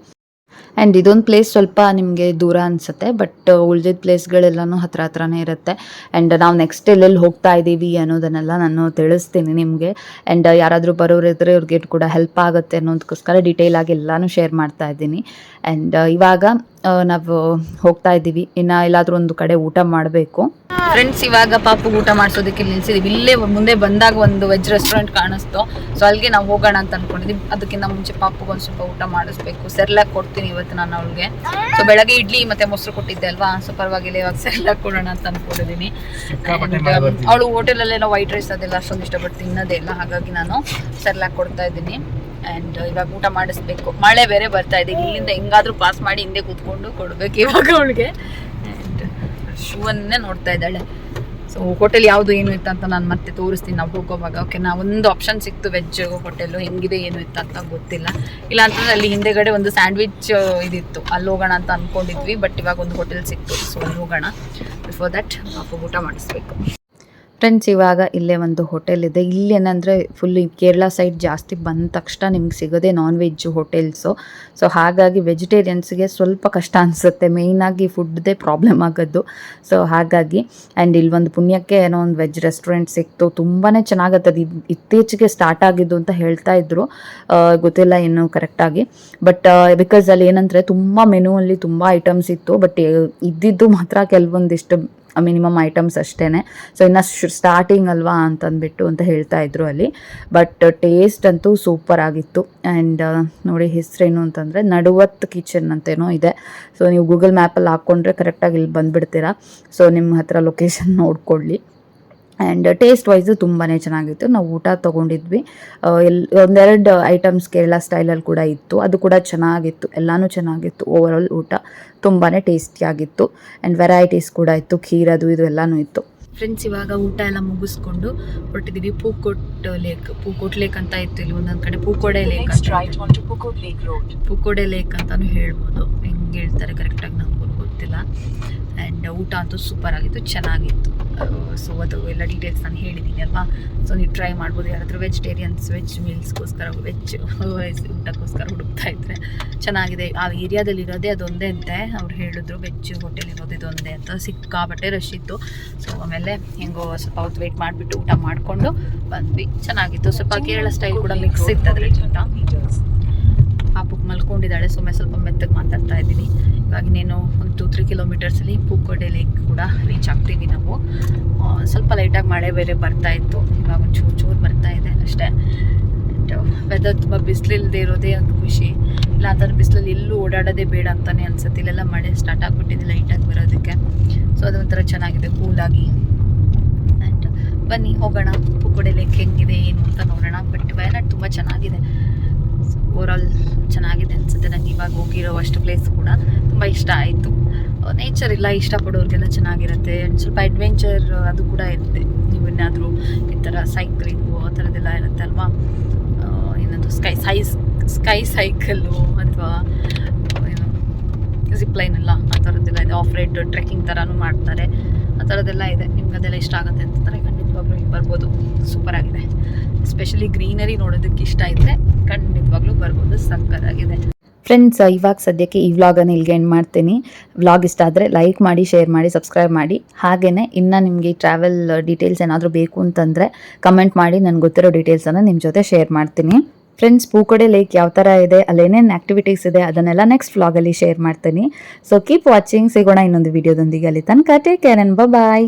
ಆ್ಯಂಡ್ ಇದೊಂದು ಪ್ಲೇಸ್ ಸ್ವಲ್ಪ ನಿಮಗೆ ದೂರ ಅನಿಸುತ್ತೆ ಬಟ್ ಉಳಿದಿದ್ದ ಪ್ಲೇಸ್ಗಳೆಲ್ಲನೂ ಹತ್ರ ಹತ್ರನೇ ಇರುತ್ತೆ. ಆ್ಯಂಡ್ ನಾವು ನೆಕ್ಸ್ಟ್ ಎಲ್ಲೆಲ್ಲಿ ಹೋಗ್ತಾ ಇದ್ದೀವಿ ಅನ್ನೋದನ್ನೆಲ್ಲ ನಾನು ತಿಳಿಸ್ತೀನಿ ನಿಮಗೆ. ಆ್ಯಂಡ್ ಯಾರಾದರೂ ಬರೋರಿದ್ರೆ ಇವ್ರಿಗೆ ಕೂಡ ಹೆಲ್ಪ್ ಆಗುತ್ತೆ ಅನ್ನೋದಕ್ಕೋಸ್ಕರ ಡೀಟೇಲ್ ಆಗಿ ಎಲ್ಲನೂ ಶೇರ್ ಮಾಡ್ತಾ ಇದ್ದೀನಿ. ಆ್ಯಂಡ್ ಇವಾಗ, ನಾವು ಹೋಗ್ತಾ ಇದ್ದೀವಿ ಇನ್ನು ಎಲ್ಲಾದರೂ ಒಂದು ಕಡೆ ಊಟ ಮಾಡಬೇಕು. ಫ್ರೆಂಡ್ಸ್ ಇವಾಗ ಪಾಪು ಊಟ ಮಾಡಿಸೋದಕ್ಕೆ ನಿಲ್ಸಿದೀವಿ. ಇಲ್ಲೇ ಮುಂದೆ ಬಂದಾಗ ಒಂದು ವೆಜ್ ರೆಸ್ಟೋರೆಂಟ್ ಕಾಣಿಸ್ತು. ಸೊ ಅಲ್ಲಿಗೆ ನಾವು ಹೋಗೋಣ ಅಂತ ಅನ್ಕೊಂಡಿದ್ವಿ. ಅದಕ್ಕಿಂತ ಮುಂಚೆ ಪಾಪುಗೆ ಒಂದು ಸ್ವಲ್ಪ ಊಟ ಮಾಡಿಸ್ಬೇಕು. ಸೆರ್ಲಾಕ್ ಕೊಡ್ತೀನಿ ಇವತ್ತು ನಾನು ಅವಳಿಗೆ. ಸೊ ಬೆಳಗ್ಗೆ ಇಡ್ಲಿ ಮತ್ತೆ ಮೊಸರು ಕೊಟ್ಟಿದ್ದೆ ಅಲ್ವಾ? ಸೊ ಪರವಾಗಿಲ್ಲ ಇವಾಗ ಸೆರ್ಲಾಕ್ ಕೊಡೋಣ ಅಂತ ಅನ್ಕೊಂಡಿದ್ದೀನಿ ಅವಳು ಹೋಟೆಲಲ್ಲೆಲ್ಲ ವೈಟ್ ರೈಸ್ ಅದೆಲ್ಲ ಅಷ್ಟೊಂದು ಇಷ್ಟಪಟ್ಟು ತಿನ್ನೋದೇ ಇಲ್ಲ. ಹಾಗಾಗಿ ನಾನು ಸೆರ್ಲಾಕ್ ಕೊಡ್ತಾ ಇದ್ದೀನಿ. ಆ್ಯಂಡ್ ಇವಾಗ ಊಟ ಮಾಡಿಸ್ಬೇಕು. ಮಳೆ ಬೇರೆ ಬರ್ತಾ ಇದೆ. ಇಲ್ಲಿಂದ ಹೆಂಗಾದ್ರೂ ಪಾಸ್ ಮಾಡಿ ಹಿಂದೆ ಕೂತ್ಕೊಂಡು ಕೊಡ್ಬೇಕು ಇವಾಗ ಅವಳಿಗೆ. ಶೂವನ್ನೇ ನೋಡ್ತಾ ಇದ್ದಾಳೆ. ಸೊ ಹೋಟೆಲ್ ಯಾವುದು ಏನು ಇತ್ತು ಅಂತ ನಾನು ಮತ್ತೆ ತೋರಿಸ್ತೀನಿ. ನಾವು ಹೋಗೋವಾಗ ಓಕೆ ನಾ ಒಂದು ಆಪ್ಷನ್ ಸಿಕ್ತು ವೆಜ್ ಹೋಟೆಲು ಹೆಂಗಿದೆ, ಏನು ಇತ್ತು ಅಂತ ಗೊತ್ತಿಲ್ಲ. ಇಲ್ಲ ಅಂತಂದ್ರೆ ಅಲ್ಲಿ ಹಿಂದೆಗಡೆ ಒಂದು ಸ್ಯಾಂಡ್ವಿಚ್ ಇದಿತ್ತು. ಅಲ್ಲಿ ಹೋಗೋಣ ಅಂತ ಅಂದ್ಕೊಂಡಿದ್ವಿ ಬಟ್ ಇವಾಗ ಒಂದು ಹೋಟೆಲ್ ಸಿಕ್ತು. ಸೊ ಅಲ್ಲಿ ಹೋಗೋಣ. ಬಿಫೋರ್ ದಟ್ ಊಟ ಮಾಡಿಸ್ಬೇಕು. ಫ್ರೆಂಡ್ಸ್ ಇವಾಗ ಇಲ್ಲೇ ಒಂದು ಹೋಟೆಲ್ ಇದೆ. ಇಲ್ಲಿ ಏನಂದರೆ ಫುಲ್ ಕೇರಳ ಸೈಡ್ ಜಾಸ್ತಿ ಬಂದ ತಕ್ಷಣ ನಿಮ್ಗೆ ಸಿಗೋದೇ ನಾನ್ ವೆಜ್ ಹೋಟೆಲ್ಸು ಸೊ ಹಾಗಾಗಿ ವೆಜಿಟೇರಿಯನ್ಸ್ಗೆ ಸ್ವಲ್ಪ ಕಷ್ಟ ಅನಿಸುತ್ತೆ. ಮೇಯ್ನಾಗಿ ಫುಡ್ದೇ ಪ್ರಾಬ್ಲಮ್ ಆಗೋದು. ಸೊ ಹಾಗಾಗಿ ಆ್ಯಂಡ್ ಇಲ್ಲಿ ಒಂದು ಪುಣ್ಯಕ್ಕೆ ಏನೋ ಒಂದು ವೆಜ್ ರೆಸ್ಟೋರೆಂಟ್ ಸಿಕ್ತು. ತುಂಬಾ ಚೆನ್ನಾಗತ್ತೆ ಅದು. ಇದ್- ಇತ್ತೀಚೆಗೆ ಸ್ಟಾರ್ಟ್ ಆಗಿದ್ದು ಅಂತ ಹೇಳ್ತಾ ಇದ್ರು. ಗೊತ್ತಿಲ್ಲ ಏನು ಕರೆಕ್ಟಾಗಿ ಬಟ್ ಬಿಕಾಸ್ ಅಲ್ಲಿ ಏನಂದರೆ ತುಂಬ ಮೆನು ಅಲ್ಲಿ ತುಂಬ ಐಟಮ್ಸ್ ಇತ್ತು. ಬಟ್ ಇದ್ದಿದ್ದು ಮಾತ್ರ ಕೆಲವೊಂದಿಷ್ಟು ಮಿನಿಮಮ್ ಐಟಮ್ಸ್ ಅಷ್ಟೇ ಸೊ ಇನ್ನು ಸ್ಟಾರ್ಟಿಂಗ್ ಅಲ್ವಾ ಅಂತಂದ್ಬಿಟ್ಟು ಅಂತ ಹೇಳ್ತಾ ಇದ್ರು ಅಲ್ಲಿ. ಬಟ್ ಟೇಸ್ಟ್ ಅಂತೂ ಸೂಪರ್ ಆಗಿತ್ತು. ಆ್ಯಂಡ್ ನೋಡಿ ಹೆಸರೇನು ಅಂತಂದರೆ ನಡುವತ್ ಕಿಚನ್ ಅಂತೇನೋ ಇದೆ. ಸೊ ನೀವು ಗೂಗಲ್ ಮ್ಯಾಪಲ್ಲಿ ಹಾಕ್ಕೊಂಡ್ರೆ ಕರೆಕ್ಟಾಗಿ ಇಲ್ಲಿ ಬಂದುಬಿಡ್ತೀರಾ. ಸೊ ನಿಮ್ಮ ಹತ್ರ ಲೊಕೇಶನ್ ನೋಡ್ಕೊಳ್ಳಿ. ಆ್ಯಂಡ್ ಟೇಸ್ಟ್ ವೈಸು ತುಂಬಾ ಚೆನ್ನಾಗಿತ್ತು. ನಾವು ಊಟ ತೊಗೊಂಡಿದ್ವಿ. ಎಲ್ ಒಂದೆರಡು ಐಟಮ್ಸ್ ಕೇರಳ ಸ್ಟೈಲಲ್ಲಿ ಕೂಡ ಇತ್ತು. ಅದು ಕೂಡ ಚೆನ್ನಾಗಿತ್ತು. ಎಲ್ಲನೂ ಚೆನ್ನಾಗಿತ್ತು. ಓವರಾಲ್ ಊಟ ತುಂಬಾ ಟೇಸ್ಟಿಯಾಗಿತ್ತು ಆ್ಯಂಡ್ ವೆರೈಟೀಸ್ ಕೂಡ ಇತ್ತು. ಖೀರ್ ಅದು ಇದು ಎಲ್ಲನೂ ಇತ್ತು. ಫ್ರೆಂಡ್ಸ್ ಇವಾಗ ಊಟ ಎಲ್ಲ ಮುಗಿಸ್ಕೊಂಡು ಹೊರಟಿದ್ದೀವಿ ಪೂಕೋಟ್ ಲೇಕ್ ಪೂಕೋಟ್ ಲೇಕ್ ಅಂತ ಇತ್ತು ಇಲ್ಲಿ. ಒಂದೊಂದು ಕಡೆ ಪೂಕೋಡೆ ಲೇಕ್ ಪೂಕೋಡೆ ಲೇಕ್ ಅಂತಾನು ಹೇಳ್ಬೋದು. ಹೆಂಗೆ ಹೇಳ್ತಾರೆ ಕರೆಕ್ಟಾಗಿ ನಮಗೂ ಗೊತ್ತಿಲ್ಲ. ಆ್ಯಂಡ್ ಊಟ ಅಂತೂ ಸೂಪರ್ ಆಗಿತ್ತು, ಚೆನ್ನಾಗಿತ್ತು. ಸೊ ಅದು ಎಲ್ಲ ಡೀಟೇಲ್ಸ್ ನಾನು ಹೇಳಿದ್ದೀನಿ ಅಲ್ವಾ? ಸೊ ನೀವು ಟ್ರೈ ಮಾಡ್ಬೋದು, ಯಾರಾದರೂ ವೆಜಿಟೇರಿಯನ್ಸ್ ವೆಜ್ ಮೀಲ್ಸ್ಗೋಸ್ಕರ ವೆಜ್ ಊಟಕ್ಕೋಸ್ಕರ ಹುಡುಕ್ತಾ ಇದ್ರೆ ಚೆನ್ನಾಗಿದೆ. ಆ ಏರಿಯಾದಲ್ಲಿ ಇರೋದೇ ಅದೊಂದೇ ಅಂತೆ. ಅವ್ರು ಹೇಳಿದ್ರು ವೆಜ್ ಹೋಟೆಲ್ ಇರೋದು ಇದೊಂದೇ ಅಂತ. ಸಿಕ್ಕಾಬಟ್ಟೆ ರಶ್ ಇತ್ತು. ಸೊ ಆಮೇಲೆ ಹೆಂಗೋ ಸ್ವಲ್ಪ ಹೊತ್ತು ವೆಯ್ಟ್ ಮಾಡಿಬಿಟ್ಟು ಊಟ ಮಾಡಿಕೊಂಡು ಬಂದ್ವಿ. ಚೆನ್ನಾಗಿತ್ತು. ಸ್ವಲ್ಪ ಕೇರಳ ಸ್ಟೈಲ್ ಕೂಡ ಮಿಕ್ಸ್ ಇತ್ತು ಅದ್ರಲ್ಲಿ ಊಟ. ಪಾಪಕ್ಕೆ ಮಲ್ಕೊಂಡಿದ್ದಾಳೆ. ಸುಮ್ಮನೆ ಸ್ವಲ್ಪ ಮೆತ್ತಗೆ ಮಾತಾಡ್ತಾ ಇದ್ದೀನಿ. ಇವಾಗ ನೀನು ಒಂದು ಟೂ ತ್ರೀ ಕಿಲೋಮೀಟರ್ಸಲ್ಲಿ ಪೂಕೋಡೆ ಲೇಕ್ ಕೂಡ ರೀಚ್ ಆಗ್ತೀವಿ ನಾವು. ಸ್ವಲ್ಪ ಲೈಟಾಗಿ ಮಳೆ ಬೇರೆ ಬರ್ತಾ ಇತ್ತು. ಇವಾಗ ಒಂದು ಚೂರು ಚೂರು ಬರ್ತಾ ಇದೆ ಅಷ್ಟೇ. ವೆದರ್ ತುಂಬ ಬಿಸಿಲಿಲ್ಲದೆ ಇರೋದೇ ಒಂದು ಖುಷಿ. ಇಲ್ಲ, ಆ ಥರ ಬಿಸಿಲಲ್ಲಿ ಎಲ್ಲೂ ಓಡಾಡೋದೇ ಬೇಡ ಅಂತಲೇ ಅನ್ಸುತ್ತೆ. ಇಲ್ಲೆಲ್ಲ ಮಳೆ ಸ್ಟಾರ್ಟ್ ಆಗಿಬಿಟ್ಟಿದೆ ಲೈಟಾಗಿ ಬರೋದಕ್ಕೆ. ಸೊ ಅದೊಂಥರ ಚೆನ್ನಾಗಿದೆ ಕೂಲಾಗಿ ಆ್ಯಂಡ್ ಬನ್ನಿ, ಹೋಗೋಣ. ಪೂಕೋಡೆ ಲೇಕ್ ಹೆಂಗಿದೆ, ಏನು ಅಂತ ನೋಡೋಣ. ಬಟ್ ವಯನಾಡ್ ತುಂಬ ಚೆನ್ನಾಗಿದೆ. ಓವರಾಲ್ ಚೆನ್ನಾಗಿದೆ ಅನ್ಸುತ್ತೆ. ನಂಗೆ ಇವಾಗ ಹೋಗಿರೋ ಅಷ್ಟು ಪ್ಲೇಸ್ ಕೂಡ ತುಂಬ ಇಷ್ಟ ಆಯಿತು. ನೇಚರ್ ಎಲ್ಲ ಇಷ್ಟಪಡೋರಿಗೆಲ್ಲ ಚೆನ್ನಾಗಿರುತ್ತೆ. ಆ್ಯಂಡ್ ಸ್ವಲ್ಪ ಅಡ್ವೆಂಚರ್ ಅದು ಕೂಡ ಇರುತ್ತೆ. ನೀವು ಏನಾದರೂ ಈ ಥರ ಸೈಕ್ಲಿಂಗು ಆ ಥರದ್ದೆಲ್ಲ ಇರುತ್ತೆ ಅಲ್ವಾ? ಏನದು ಸ್ಕೈ ಸೈಸ್ ಸ್ಕೈ ಸೈಕಲ್ಲು ಅಥವಾ ಏನು ಜಿಪ್ಲೈನ್ ಎಲ್ಲ ಆ ಥರದ್ದೆಲ್ಲ ಇದೆ. ಆಫ್ ರೈಡ್ ಟ್ರೆಕ್ಕಿಂಗ್ ಥರನೂ ಮಾಡ್ತಾರೆ. ಆ ಥರದ್ದೆಲ್ಲ ಇದೆ. ನಿಮ್ಗೆ ಅದೆಲ್ಲ ಇಷ್ಟ ಆಗುತ್ತೆ ಅಂತಂದರೆ ಖಂಡಿತವಾಗ್ಲೂ ಇಲ್ಲಿ ಬರ್ಬೋದು. ಸೂಪರ್ ಆಗಿದೆ. ಎಸ್ಪೆಷಲಿ ಗ್ರೀನರಿ ನೋಡೋದಕ್ಕೆ ಇಷ್ಟ ಇದ್ದರೆ ಖಂಡಿತವಾಗ್ಲೂ ಬರ್ಬೋದು, ಸಕ್ಕತ್ತಾಗಿದೆ. ಫ್ರೆಂಡ್ಸ್ ಇವಾಗ ಸದ್ಯಕ್ಕೆ ಈ ವ್ಲಾಗನ್ನು ಇಲ್ಲಿಗೆ ಎಂಡ್ ಮಾಡ್ತೀನಿ. ವ್ಲಾಗ್ ಇಷ್ಟ ಆದರೆ ಲೈಕ್ ಮಾಡಿ ಶೇರ್ ಮಾಡಿ ಸಬ್ಸ್ಕ್ರೈಬ್ ಮಾಡಿ. ಹಾಗೆಯೇ ಇನ್ನು ನಿಮಗೆ ಟ್ರಾವೆಲ್ ಡೀಟೇಲ್ಸ್ ಏನಾದರೂ ಬೇಕು ಅಂತಂದರೆ ಕಮೆಂಟ್ ಮಾಡಿ, ನನಗೆ ಗೊತ್ತಿರೋ ಡೀಟೇಲ್ಸನ್ನು ನಿಮ್ಮ ಜೊತೆ ಶೇರ್ ಮಾಡ್ತೀನಿ. ಫ್ರೆಂಡ್ಸ್ ಪೂಕೊಡೆ ಲೇಕ್ ಯಾವ ಥರ ಇದೆ ಅಲ್ಲೇನೇನು ಆ್ಯಕ್ಟಿವಿಟೀಸ್ ಇದೆ, ಅದನ್ನೆಲ್ಲ ನೆಕ್ಸ್ಟ್ ವ್ಲಾಗಲ್ಲಿ ಶೇರ್ ಮಾಡ್ತೀನಿ. ಸೊ ಕೀಪ್ ವಾಚಿಂಗ್ ಸಿಗೋಣ ಇನ್ನೊಂದು ವೀಡಿಯೋದೊಂದಿಗೆ ಅಲ್ಲಿ ತನಕ. Take care and bye